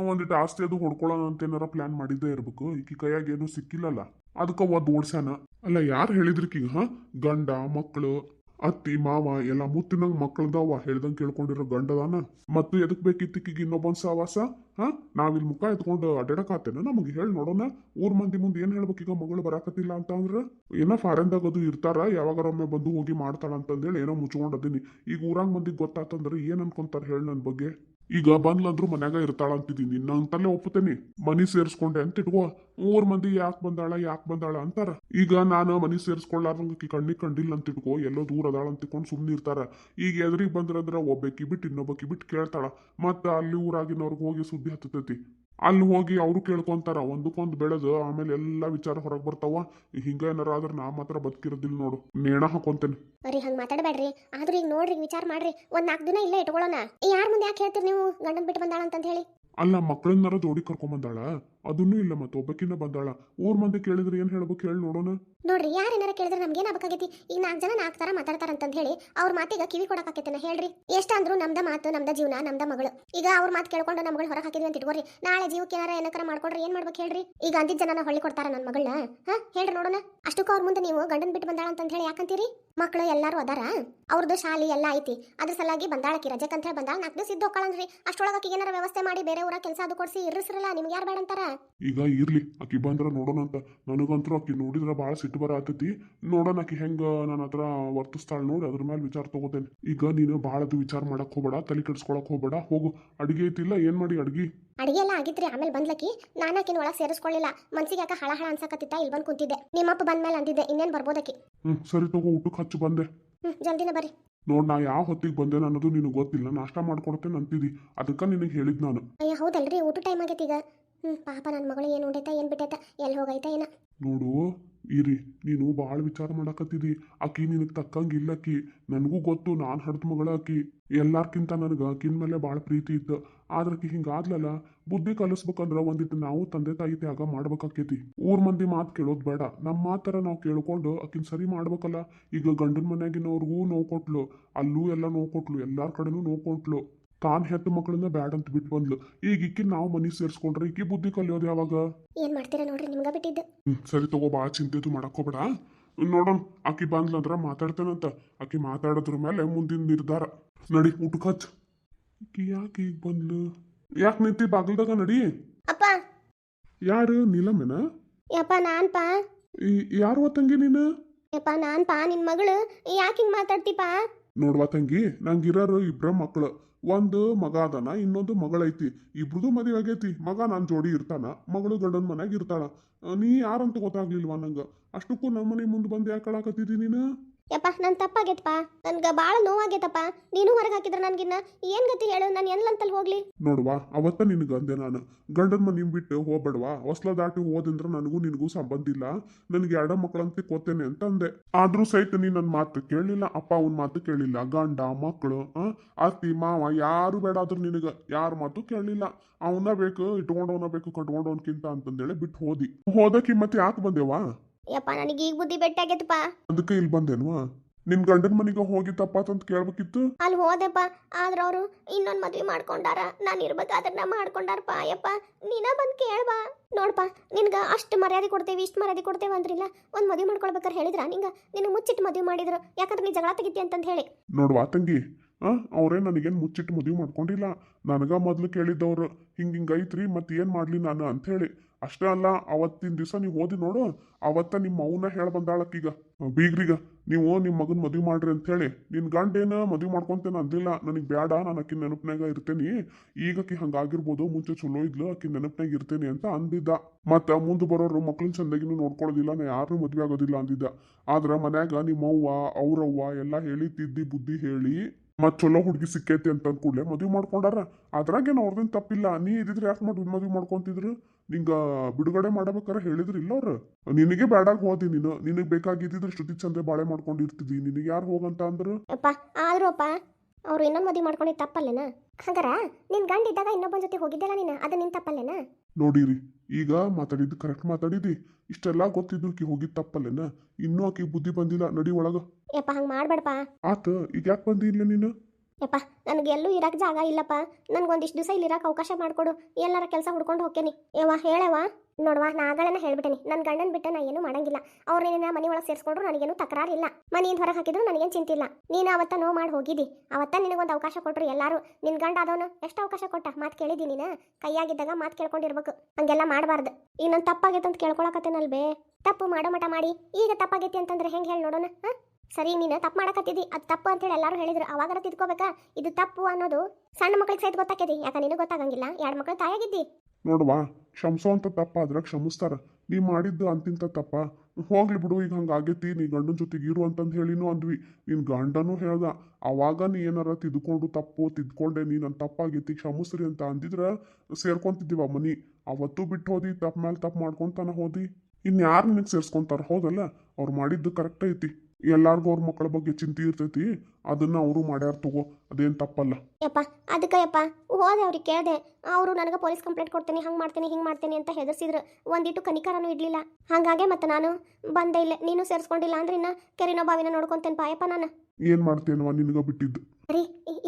ಒಂದಿಟ್ಟು ಆಸ್ತಿ ಅದು ಹೊಡ್ಕೊಳ್ಳೋಣ ಅಂತ ಏನಾರ ಪ್ಲಾನ್ ಮಾಡಿದ್ದೇ ಇರ್ಬೇಕು. ಈಕಿ ಕೈಯಾಗ ಏನು ಸಿಕ್ಕಿಲ್ಲಲ್ಲ. ಅದಕ್ಕೆ ಒದ್ ಓಡ್ಸ್ಯಾನ. ಅಲ್ಲ ಯಾರು ಹೇಳಿದ್ರಿಕೀಗ ಹ? ಗಂಡ ಮಕ್ಕಳು ಅತ್ತಿ, ಮಾವ ಎಲ್ಲ ಮುತ್ತಿನಂಗ್ ಮಕ್ಕಳದವ ಹೇಳ್ದಂಗ್ ಕೇಳ್ಕೊಂಡಿರೋ ಗಂಡದಾನ. ಮತ್ತು ಎದಕ್ ಬೇಕಿತ್ತಿಕ್ಕಿಗೆ ಇನ್ನೊಬ್ಬನ್ ಸಹವಾಸ ಹಾ? ನಾವಿಲ್ಲಿ ಮುಖ ಎತ್ಕೊಂಡು ಅಡ್ಡಾಡಕಾತೇನ ನಮಗೆ ಹೇಳಿ ನೋಡೋಣ. ಊರ್ ಮಂದಿ ಮುಂದೆ ಏನ್ ಈಗ ಮಗಳು ಬರಾಕತ್ತಿಲ್ಲ ಅಂತ ಅಂದ್ರ? ಏನೋ ಫಾರೆನ್ದಾಗ ಅದು ಇರ್ತಾರ? ಯಾವಾಗಾರೊಮ್ಮೆ ಬಂದು ಹೋಗಿ ಮಾಡ್ತಾಳ ಅಂತಂದೇಳಿ ಏನೋ ಮುಚ್ಕೊಂಡದೀನಿ. ಈಗ ಊರಾಗ ಮಂದಿಗೆ ಗೊತ್ತಾತಂದ್ರೆ ಏನ್ ಅನ್ಕೊಂತಾರ ಹೇಳಿ ನನ್ನ ಬಗ್ಗೆ? ಈಗ ಬಂದ್ಲಂದ್ರು ಮನ್ಯಾಗ ಇರ್ತಾಳ ಅಂತಿದ್ದೀನಿ. ನಿನ್ನ ತಲೆ ಒಪ್ಪುತ್ತೇನೆ ಮನಿ ಸೇರಿಸ್ಕೊಂಡೆ ಅಂತ ಇಟ್ಕೋ. ಮೂರ್ ಮಂದಿ ಯಾಕೆ ಬಂದಾಳ ಯಾಕೆ ಬಂದಾಳ ಅಂತಾರ. ಈಗ ನಾನು ಮನಿ ಸೇರಿಸ್ಕೊಳ್ಳಾರಂಗ ಕಣ್ಣಿಗೆ ಕಂಡಿಲ್ಲ ಅಂತ ಇಟ್ಕೋ. ಎಲ್ಲೋ ದೂರ ಅದಾಳ ಅಂತ ತಿಳ್ಕೊಂಡು ಸುಮ್ಮನೆ ಇರ್ತಾರ. ಈಗ ಎದ್ರಿಗೆ ಬಂದ್ರಂದ್ರ ಒಬ್ಬಾಕಿ ಬಿಟ್ಟು ಇನ್ನೊಬ್ಬಾಕಿ ಬಿಟ್ಟು ಕೇಳ್ತಾಳ. ಮತ್ತೆ ಅಲ್ಲಿ ಊರಾಗಿನವ್ರಿಗೆ ಹೋಗಿ ಸುದ್ದಿ ಹತ್ತತೈತಿ. ಅಲ್ಲಿ ಹೋಗಿ ಅವರು ಕೇಳ್ಕೊಂತಾರ ಒಂದಕ್ಕೊಂದು ಬೆಳೆದು ಆಮೇಲೆ ಎಲ್ಲ ವಿಚಾರ ಹೊರಗೆ ಬರ್ತಾವ. ಹಿಂಗ ಏನಾರ ಆದ್ರೆ ನಾ ಮಾತ್ರ ಬದುಕಿರೋದಿಲ್ಲ ನೋಡು ನೇಣ ಹಾಕೊಂತೇನೆ. ರೀ ಹಂಗ ಮಾತಾಡಬೇಡ್ರಿ ಆದ್ರೂ ಈಗ ನೋಡ್ರಿ ವಿಚಾರ ಮಾಡ್ರಿ ಒಂದ್ ನಾಲ್ಕು ದಿನ ಇಲ್ಲೇ ಇಟ್ಕೊಳ್ಳೋಣ ಯಾರ ಮುಂದೆ ಯಾಕೆ ಹೇಳ್ತೀರಿ ನೀವು ಗಂಡನ್ ಬಿಟ್ಟು ಬಂದಾಳ ಅಂತ ಹೇಳಿ? ಅಲ್ಲ ಮಕ್ಕಳನ್ನಾರ ಜೋಡಿ ಕರ್ಕೊಂಬಂದಾಳ? ಅದನ್ನೂ ಇಲ್ಲ ಮತ್ತೆ ಒಬ್ಬಕಿನ ಬಂದಾಳ. ಊರ್ ಮಂದಿ ಕೇಳಿದ್ರೆ ಏನ್ ಹೇಳ್ಬೇಕು ಹೇಳಿ ನೋಡೋಣ. ನೋಡ್ರಿ, ಯಾರು ಏನಾರ ಕೇಳಿದ್ರೆ ನಮ್ಗೆ ಆಗ್ಬೇಕಾಗೈತಿ? ಈಗ ನಾಲ್ಕು ಜನ ನಾಲ್ಕು ತರ ಮಾತಾಡ್ತಾರ ಅಂತ ಹೇಳಿ ಅವ್ರ ಮಾತಿಗೆ ಕಿವಿ ಕೊಡಕಾಕೈತೇನ ಹೇಳ್ರಿ. ಎಷ್ಟಂದ್ರು ನಮ್ದ ಮಾತು, ನಮ್ದ ಜೀವನ, ನಮ್ದ ಮಗಳು. ಈಗ ಅವ್ರ ಮಾತು ಕೇಳ್ಕೊಂಡು ನಮ್ಗಳ ಹೊರ ಹಾಕಿದ್ವಿ ಅಂತ ಇಟ್ಕೋರಿ. ನಾಳೆ ಜೀವಕ್ಕೆ ಏನಾರ ಏನಕರ ಮಾಡ್ಕೊಂಡ್ರೆ ಏನ್ ಮಾಡ್ಬೇಕು ಹೇಳ್ರಿ? ಈಗ ಅಂದಿದ್ದ ಜನನ ಹೊಳ್ಳಿ ಕೊಡ್ತಾರ ನನ್ನ ಮಗಳನ್ನ ಹಾ, ಹೇಳ್ರಿ ನೋಡೋಣ. ಅಷ್ಟಕ್ಕೂ ಅವ್ರ ಮುಂದೆ ನೀವು ಗಂಡನ್ ಬಿಟ್ಟು ಬಂದಾಳ ಅಂತ ಹೇಳಿ ಯಾಕಂತೀರಿ? ಮಕ್ಕಳು ಎಲ್ಲಾರು ಅದಾರ? ಅವ್ರದ್ದು ಶಾಲಿ ಎಲ್ಲ ಐತಿ. ಅದ್ರ ಸಲುವಾಗಿ ಬಂದಾಳಕಿ ರಜೆಕ್ ಅಂತ ಹೇಳಿ ಬಂದಾಳ. ನಾಲ್ಕು ದಿವಸ ಇದ್ದು ಹೋಗ್ಕಳನ್ರಿ ಅಷ್ಟೊಳಗೆ ಏನಾರ ವ್ಯವಸ್ಥೆ ಮಾಡಿ ಬೇರೆ ಊರ ಕೆಲಸ ಅದು ಕೊಡ್ಸಿ ಇರಿಸ್ರಲ್ಲ ನಿಮ್ಗೆ ಯಾರು ಬೇಡ ಅಂತಾರ ಈಗ ಇರ್ಲಿ ಆಕಿ ಬಂದ್ರ ನೋಡೋಣ ಅಂತ. ನನಗಂತೂ ಆಕಿ ನೋಡಿದ್ರ ಬಹಳ ಸಿಟ್ಟು ಬರ ಆತತಿ. ನೋಡೋಣ ಆಕಿ ಹೆಂಗ ನನ್ನ ಹತ್ರ ವರ್ತಿಸ್ತಾಳ ನೋಡಿ ಅದ್ರ ಮೇಲೆ ವಿಚಾರ ತಗೋತೇನೆ. ಈಗ ನೀನು ಬಹಳ ವಿಚಾರ ಮಾಡಕ್ ಹೋಗ್ಬೇಡ ತಲೆ ಕೆಡ್ಸ್ಕೊಳಕ್ ಹೋಗ್ಬೇಡ ಹೋಗು. ಅಡಿಗೆ ಐತಿಲ್ಲ ಏನ್ ಮಾಡಿ ಅಡ್ಗಿ? ಅಡಿಗೆ ಎಲ್ಲ ಆಗಿತ್ರಿ ಆಮೇಲೆ ಬಂದ್ಲಕಿ. ನಾನು ಆಕಿನ ಒಳಗೆ ಸೇರಿಸ್ಕೊಳ್ಳಿಲ್ಲ ಮನ್ಸಿಗೆ ಯಾಕೆ ಹಳ ಹಳ ಅನ್ಸಕತ್ತಿತ್ತ ಇಲ್ಲಿ ಬಂದು ಕುಂತಿದ್ದೆ. ನಿಮ್ಮಪ್ಪ ಬಂದ್ಮೇಲೆ ಅಂದಿದ್ದೆ ಇನ್ನೇನು ಬರ್ಬೋದಕ್ಕಿ ಹ್ಮ್ ಸರಿ ತಗೋ ಊಟಕ್ಕೆ ಹಚ್ಚು ಬಂದೆ. ಹ್ಮ್ ಜಲ್ದಿನ ಬರ್ರಿ. ನೋಡ್ ನಾ ಯಾವ ಹೊತ್ತಿಗೆ ಬಂದೇನ ಅನ್ನೋದು ನಿನಗೆ ಗೊತ್ತಿಲ್ಲ. ನಾಷ್ಟ ಮಾಡ್ಕೊಡ್ತೇನೆ ಅಂತಿದಿ. ಅದಕ್ಕ ನಿನಗೆ ಹೇಳಿದ್ ನಾನು. ಅಯ್ಯ ಹೌದಲ್ರಿ ಊಟ ಟೈಮ್ ಆಗೈತಿ ಈಗ. ಪಾಪ ನನ್ನ ಮಗಳು ಏನು ಉಂಡೈತ, ಏನು ಬಿಟ್ಟೈತ ಎಲ್ಲಿ ಹೋಗೈತ ಏನ ನೋಡು, ಇರಿ, ನೀನು ಭಾಳ ವಿಚಾರ ಮಾಡಕತ್ತಿದಿ. ಆಕಿ ನಿನಗೆ ತಕ್ಕಂಗಿಲ್ಲ ಆಕಿ. ನನಗೂ ಗೊತ್ತು, ನಾನು ಹಡ್ದ ಮಗಳ ಆಕಿ. ಎಲ್ಲಾರ್ಕಿಂತ ನನಗೆ ಆಕಿನ ಮೇಲೆ ಭಾಳ ಪ್ರೀತಿ ಇತ್ತು. ಆದ್ರೆ ಆಕಿ ಹಿಂಗಾದ್ಲಲ್ಲ ಬುದ್ಧಿ ಕಲಿಸ್ಬೇಕಂದ್ರೆ ಒಂದಿಟ್ಟು ನಾವು ತಂದೆ ತಾಯಿ ತ್ಯಾಗ ಮಾಡ್ಬೇಕಾಕೇತಿ. ಊರ್ ಮಂದಿ ಮಾತು ಕೇಳೋದು ಬೇಡ. ನಮ್ಮ ಮಾತರ ನಾವು ಕೇಳ್ಕೊಂಡು ಆಕಿನ ಸರಿ ಮಾಡ್ಬೇಕಲ್ಲ. ಈಗ ಗಂಡನ ಮನೆಯಾಗಿನವ್ರಿಗೂ ನೋವು ಕೊಟ್ಲು, ಅಲ್ಲೂ ಎಲ್ಲ ನೋವು ಕೊಟ್ಲು, ಎಲ್ಲಾರ ಕಡೆನೂ ನೋವು ಕೊಟ್ಲು. ತಾನ್ ಹೆತ್ತ ಮಕ್ಕಳನ್ನ ಬ್ಯಾಡ್ ಅಂತ ಬಿಟ್ಟು ಬಂದ್ಲು. ಈಗ ಇಕ್ಕಿ ನಾವು ಮನಿ ಸೇರಿಸ್ಕೊಂಡ್ರೆ ಇಕ್ಕಿ ಬುದ್ಧಿ ಕಲಿಯೋದು ಯಾವಾಗ? ಏನು ಮಾಡ್ತೀರಾ ನೋಡ್ರಿ ನಿಮ್ಗ ಬಿಟ್ಟಿದ್ದು. ಹ್ಮ್, ಸರಿ ತಗೋ ಬಾ ಚಿಂತೆದು ಮಾಡಕ್ಕೋಬೇಡ ನೋಡೋಣ ಆಕಿ ಬಂದ್ಲಂದ್ರ ಮಾತಾಡ್ತೇನಂತ. ಆಕಿ ಮಾತಾಡೋದ್ರ ಮೇಲೆ ಮುಂದಿನ ನಿರ್ಧಾರ. ನಡಿ ಊಟಕ್ಕೆ ಹಚ್. ಇಕ್ಕಿ ಯಾಕೆ ಈಗ ಬಂದ್ಲು? ಯಾಕೆ ನಿಂತಿ ಬಾಗಿಲ್ದಾಗ ನಡಿ. ಅಪ್ಪ. ಯಾರು ನೀಲಮ್ಮೆನ? ಯಪ್ಪ ನಾನ್ಪ. ಯಾರು ತಂಗಿ ನೀನು? ಯಪ್ಪ ನಾನ್ಪ ನಿನ್ ಮಗಳು. ಯಾಕೆ ಹಿಂಗೆ ಮಾತಾಡ್ತೀಪ ನೋಡ್ವಾ ತಂಗಿ, ನಂಗಿರೋರು ಇಬ್ರ ಮಕ್ಕಳು ಒಂದು ಮಗ ಅದನ, ಇನ್ನೊಂದು ಮಗಳೈತಿ. ಇಬ್ರದು ಮದುವೆ ಆಗೈತಿ. ಮಗ ನನ್ನ ಜೋಡಿ ಇರ್ತಾನ, ಮಗಳು ಗಂಡನ ಮನ್ಯಾಗ ಇರ್ತಾಳ. ನೀ ಯಾರಂತ ಗೊತ್ತಾಗ್ಲಿಲ್ವಾ ನಂಗೆ? ಅಷ್ಟಕ್ಕೂ ನಮ್ಮ ಮನೆ ಮುಂದೆ ಬಂದು ಯಾಕೆ ಕಳಾಕತ್ತಿದಿ ನೀನು? ಯಪ್ಪ ನನ್ನ ತಪ್ಪಾಗೈತಪ್ಪ. ನನ್ಗೆ ಭಾಳ ನೋವಾಗೈತಪ್ಪ. ನೀನು ಹೊರಗೆ ಹಾಕಿದ್ರೆ ನನ್ಗಿನ್ನ. ಏನು ಗತಿ ಹೇಳು? ನಾನು ಎಲ್ಲಂತಲ್ಲಿ ಹೋಗ್ಲಿ. ನೋಡ್ವಾ, ಅವತ್ತ ನಿನಗೆ ಅಂದೆ ನಾನು. ಗಂಡನ ಮನೆ ಬಿಟ್ಟು ಹೋಗ್ಬೇಡ್ವಾ? ಹೊಸ್ಲ ದಾಟಿ ಹೋದಂದ್ರ ನನಗೂ ನಿನಗೂ ಸಂಬಂಧ ಇಲ್ಲ. ನನಗೆ ಎರಡ ಮಕ್ಕಳಂತ ಕೋತೇನೆ ಅಂತ ಅಂದೆ. ಆದ್ರೂ ಸಹಿತ ನೀ ನನ್ನ ಮಾತು ಕೇಳಲಿಲ್ಲ. ಅಪ್ಪ ಅವನ ಮಾತು ಕೇಳಿಲ್ಲ. ಗಂಡ ಮಕ್ಕಳು ಅತ್ತಿ, ಮಾವ, ಯಾರು ಬೇಡ ಆದ್ರೂ ನಿನಗೆ. ಯಾರ ಮಾತು ಕೇಳಲಿಲ್ಲ. ಅವನ ಬೇಕು, ಇಟ್ಕೊಂಡವನ ಬೇಕು, ಕಟ್ಕೊಂಡವನ್ಕಿಂತ ಅಂತಂದೇಳಿ ಬಿಟ್ಟು ಹೋದಿ. ಹೋದಕ್ಕೆ ಮತ್ತೆ ಯಾಕೆ ಬಂದೇವಾ ಯಪ್ಪ ನನಗೆ ಈಗ ಬುದ್ಧಿ ಬೆಟ್ಟಾಗೈತಪ್ಪ ಅದಕ್ಕೆ ಇಲ್ಲಿ ಬಂದೇನ್ವಾ? ನಿನ್ ಗಂಡನ ಮನೆಗೆ ಹೋಗಿ ಅಂತ ಕೇಳ್ಬೇಕಿತ್ತು? ಅಲ್ಲಿ ಹೋದೆಪ್ಪ ಆದ್ರ ಅವರು ಇನ್ನೊಂದು ಮದ್ವೆ ಮಾಡ್ಕೊಂಡಾರ. ನಾನು ಇರ್ಬೇಕಾದ್ರೆ ನಾ ಮಾಡ್ಕೊಂಡಾರಪ್ಪ ಯಪ್ಪ ನೀನ ಬಂದು ಕೇಳ್ಬಾ. ನೋಡ್ಪ ನಿನ್ಗೆ ಅಷ್ಟು ಮರ್ಯಾದೆ ಕೊಡ್ತೇವೆ ಇಷ್ಟು ಮರ್ಯಾದೆ ಕೊಡ್ತೇವೆ ಅಂದ್ರಿಲ್ಲ ಒಂದು ಮದುವೆ ಮಾಡ್ಕೊಳ್ಬೇಕಾರೆ ಹೇಳಿದ್ರ? ನಿಂಗ ನಿನ್ನ ಮುಚ್ಚಿಟ್ಟು ಮದುವೆ ಮಾಡಿದ್ರು ಯಾಕಂದ್ರೆ ನೀ ಜಗಳ ತೆಗಿತಿ ಅಂತಂದು ಹೇಳಿ. ನೋಡ್ವಾ ತಂಗಿ ಅವ್ರೇ ನನಗೇನು ಮುಚ್ಚಿಟ್ಟು ಮದುವೆ ಮಾಡ್ಕೊಂಡಿಲ್ಲ. ನನಗೆ ಮೊದಲು ಕೇಳಿದ್ದವ್ರು, ಹಿಂಗೆ ಹಿಂಗೈತ್ರಿ ಮತ್ತೆ ಏನು ಮಾಡಲಿ ನಾನು ಅಂಥೇಳಿ ಅಷ್ಟೇ ಅಲ್ಲ, ಅವತ್ತಿನ ದಿವಸ ನೀವು ಓದಿ ನೋಡು, ಅವತ್ತ ನಿಮ್ಮ ಅವನ ಹೇಳ ಬಂದಾಳಕ್ಕೀಗ ಬೀಗ್ರಿಗ, ನೀವು ನಿಮ್ಮ ಮಗನ ಮದುವೆ ಮಾಡ್ರಿ ಅಂಥೇಳಿ ನಿನ್ನ ಗಂಡೇನು ಮದುವೆ ಮಾಡ್ಕೊಂತೇನೆ ಅಂದಿಲ್ಲ. ನನಗೆ ಬೇಡ ನಾನು ಆಕಿನ ನೆನಪಿನಾಗ ಇರ್ತೇನೆ. ಈಗ ಆಕಿ ಹಂಗಾಗಿರ್ಬೋದು, ಮುಂಚೆ ಚಲೋ ಇದ್ಲು ಆಕಿ ನೆನಪಿನಾಗ ಇರ್ತೇನೆ ಅಂತ ಅಂದಿದ್ದ. ಮತ್ತು ಮುಂದೆ ಬರೋರು ಮಕ್ಳನ್ನ ಚಂದಾಗಿನೂ ನೋಡ್ಕೊಳ್ಳೋದಿಲ್ಲ ನಾ ಯಾರು ಮದುವೆ ಆಗೋದಿಲ್ಲ ಅಂದಿದ್ದ. ಆದ್ರೆ ಮನ್ಯಾಗ ನಿಮ್ಮವ್ವ, ಅವ್ರವ್ವ ಎಲ್ಲ ಹೇಳಿ ತಿದ್ದಿ ಬುದ್ಧಿ ಹೇಳಿ. ಮತ್ ಚಲೋ ಹುಡುಗಿ ಸಿಕ್ಕೈತಿ ಅಂತ ಕೂಡಲೇ ಮದುವೆ ಮಾಡ್ಕೊಂಡಾರ. ಅದ್ರಾಗೇನು ಅವ್ರದೇನು ತಪ್ಪಿಲ್ಲ. ನೀ ಇದ್ದಿದ್ರೆ ಯಾಕೆ ಮಾಡಿ ಮದುವೆ ಮಾಡ್ಕೊಂತಿದ್ರು? ನಿಂಗೆ ಬಿಡುಗಡೆ ಮಾಡ್ಬೇಕಾರೆ ಹೇಳಿದ್ರು ಇಲ್ಲ ಅವ್ರು? ನಿನಗೆ ಬೇಡಾಗ ಹೋದಿ ನೀನು. ನಿನಗೆ ಬೇಕಾಗಿದ್ದಿದ್ರೆ ಶ್ರುತಿ ಚಂದ್ರೆ ಬಾಳೆ ಮಾಡ್ಕೊಂಡಿರ್ತಿದ್ದಿ. ನಿನಗೆ ಯಾರು ಹೋಗಂತ ಅಂದ್ರು? ಅಪ್ಪ ಆದ್ರೂ ಅಪ್ಪ ಅವ್ರು ಇನ್ನೊಂದು ಮದುವೆ ಮಾಡ್ಕೊಂಡಿದ್ದು ತಪ್ಪಲ್ಲೇನಾ? ಹಂಗಾರ ನಿನ್ ಗಂಡ ಇದ್ದಾಗ ಇನ್ನೊಬ್ಬನ ಜೊತೆ ಹೋಗಿದ್ದಲ್ಲ ನೀನು. ಅದು ನಿನ್ ತಪ್ಪಲ್ಲೇನಾ? ನೋಡಿರಿ ಈಗ ಮಾತಾಡಿದ್ದು ಕರೆಕ್ಟ್ ಮಾತಾಡಿದಿ. ಇಷ್ಟೆಲ್ಲ ಗೊತ್ತಿದ್ದು ಆಕಿ ಹೋಗಿದ್ ತಪ್ಪಲ್ಲೇನ? ಇನ್ನೂ ಆಕಿ ಬುದ್ಧಿ ಬಂದಿಲ್ಲ ನಡಿ ಒಳಗ. ಯಪ್ಪ ಹಂಗೆ ಮಾಡ್ಬೇಡಪ್ಪ. ಆತ ಈಗ ಯಾಕೆ ಬಂದಿಲ್ಲ ನೀನು? ಯಪ್ಪ, ನನಗೆ ಎಲ್ಲೂ ಇರಕ್ಕೆ ಜಾಗ ಇಲ್ಲಪ್ಪ. ನನ್ಗೊಂದಿಷ್ಟು ದಿವಸ ಇಲ್ಲಿ ಇರಕ್ಕೆ ಅವಕಾಶ ಮಾಡಿಕೊಡು. ಎಲ್ಲರ ಕೆಲಸ ಹುಡ್ಕೊಂಡು ಹೋಗ್ತೇನೆ. ಯವ್ವ, ಹೇಳವ್ವ? ನೋಡುವ ನಾಗಳನ್ನ ಹೇಳ್ಬಿಟ್ಟೇನೆ. ನನ್ನ ಗಂಡನ ಬಿಟ್ಟು ನಾ ಏನು ಮಾಡಂಗಿಲ್ಲ. ಅವ್ರೇನ ಮನೆ ಒಳಗೆ ಸೇರಿಸ್ಕೊಂಡ್ರು ನನಗೇನು ತಕರಾರಿಲ್ಲ. ಮನೆಯಿಂದ ಹೊರಗೆ ಹಾಕಿದ್ರು ನನಗೇನು ಚಿಂತಿಲ್ಲ. ನೀನು ಅವತ್ತ ನೋವು ಮಾಡಿ ಹೋಗಿದ್ದಿ. ಅವತ್ತ ನಿನಗೊಂದು ಅವಕಾಶ ಕೊಟ್ಟರು ಎಲ್ಲರೂ. ನಿನ್ನ ಗಂಡ ಆದವನು ಎಷ್ಟು ಅವಕಾಶ ಕೊಟ್ಟ? ಮಾತು ಕೇಳಿದಿ ನೀನು? ಕೈಯಾಗಿದ್ದಾಗ ಮಾತು ಕೇಳ್ಕೊಂಡಿರ್ಬೇಕು. ಹಂಗೆಲ್ಲ ಮಾಡಬಾರ್ದು. ಈಗ ನಾನು ತಪ್ಪಾಗೈತೆ ಅಂತ ಕೇಳ್ಕೊಳಕತ್ತೇನಲ್ಬೇ? ತಪ್ಪು ಮಾಡೋ ಮಠ ಮಾಡಿ. ಈಗ ತಪ್ಪಾಗೈತಿ ಅಂತಂದ್ರೆ ಹೆಂಗೆ ಹೇಳಿ ನೋಡೋಣ, ಹಾಂ? ಸರಿ, ನೀನು ತಪ್ಪು ಮಾಡಕತ್ತಿದ್ದಿ ಅದು ತಪ್ಪು ಅಂತೇಳಿ ಎಲ್ಲರೂ ಹೇಳಿದ್ರು. ಅವಾಗಾರ ತಿದ್ಕೋಬೇಕಾ? ಇದು ತಪ್ಪು ಅನ್ನೋದು ಸಣ್ಣ ಮಕ್ಳಿಗೆ ಸಹಿತ ಗೊತ್ತಾಕೈತಿ ಯಾಕ ನಿನಗೆ ಗೊತ್ತಾಗಂಗಿಲ್ಲ? ಎರಡು ಮಕ್ಳು ತಾಯಾಗಿದ್ದಿ. ನೋಡುವ ಅಂತ ತಪ್ಪ ಅದ್ರಾಗ ಕ್ಷಮಿಸ್ತಾರ. ನೀ ಮಾಡಿದ್ದು ಅಂತಿಂತ ತಪ್ಪ. ಹೋಗ್ಲಿ ಬಿಡು, ಈಗ ಹಂಗಾಗೈತಿ ನೀ ಗಂಡನ ಜೊತೆಗೆ ಇರು ಅಂತಂದು ಹೇಳಿನೂ ಅಂದ್ವಿ. ನಿನ್ನ ಗಂಡನೂ ಹೇಳ್ದ, ಅವಾಗ ನೀ ಏನಾರ ತಿದ್ಕೊಂಡು ತಪ್ಪು ತಿದ್ಕೊಂಡೆ. ನೀ ನನ್ನ ತಪ್ಪಾಗೈತಿ, ಕ್ಷಮಿಸ್ರಿ ಅಂತ ಅಂದಿದ್ರ ಸೇರ್ಕೊಂತಿದ್ದೀವ ಮನಿ. ಅವತ್ತು ಬಿಟ್ಟು ಹೋದಿ ತಪ್ಪು ಮೇಲೆ ತಪ್ಪು ಮಾಡ್ಕೊಂತಾನ ಹೋದಿ. ಇನ್ಯಾರು ನಿನಗೆ ಸೇರ್ಸ್ಕೊಂತಾರ? ಹೌದಲ್ಲ? ಅವ್ರು ಮಾಡಿದ್ದು ಕರೆಕ್ಟ್ ಐತಿ. ಎಲ್ಲಾರ್ಗೂ ಅವ್ರ ಮಕ್ಕಳ ಬಗ್ಗೆ ಚಿಂತೆ ಇರ್ತೈತಿ ಅದನ್ನ ಅವರು ಮಾಡ್ಯಾರ ತಗೋ ಅದೇನ್ ತಪ್ಪಲ್ಲ. ಯಪ್ಪ ಅದಕ್ಕೆ ಯಪ್ಪ ಹೋದೆ ಅವ್ರಿಗೆ ಕೇಳಿದೆ ಅವರು ನನಗೆ ಪೊಲೀಸ್ ಕಂಪ್ಲೇಂಟ್ ಕೊಡ್ತೀನಿ ಹಂಗೆ ಮಾಡ್ತೀನಿ ಹಿಂಗೆ ಮಾಡ್ತೀನಿ ಅಂತ ಹೆದರ್ಸಿದ್ರು ಒಂದಿಟ್ಟು ಕನಿಕಾರನೂ ಇಡ್ಲಿಲ್ಲ. ಹಂಗಾಗೆ ಮತ್ತೆ ನಾನು ಬಂದೆ ಇಲ್ಲೇ ನೀನು ಸೇರಿಸ್ಕೊಂಡಿಲ್ಲ ಅಂದ್ರೆ ಇನ್ನ ಕೆರಿನೋ ಬಾವಿನ ನೋಡ್ಕೊಂತೇನೆ ಪಾಯಪ್ಪ ನಾನು. ಏನ್ ಮಾಡ್ತೇನವ ನಿನಗ ಬಿಟ್ಟಿದ್ದು? ರೀ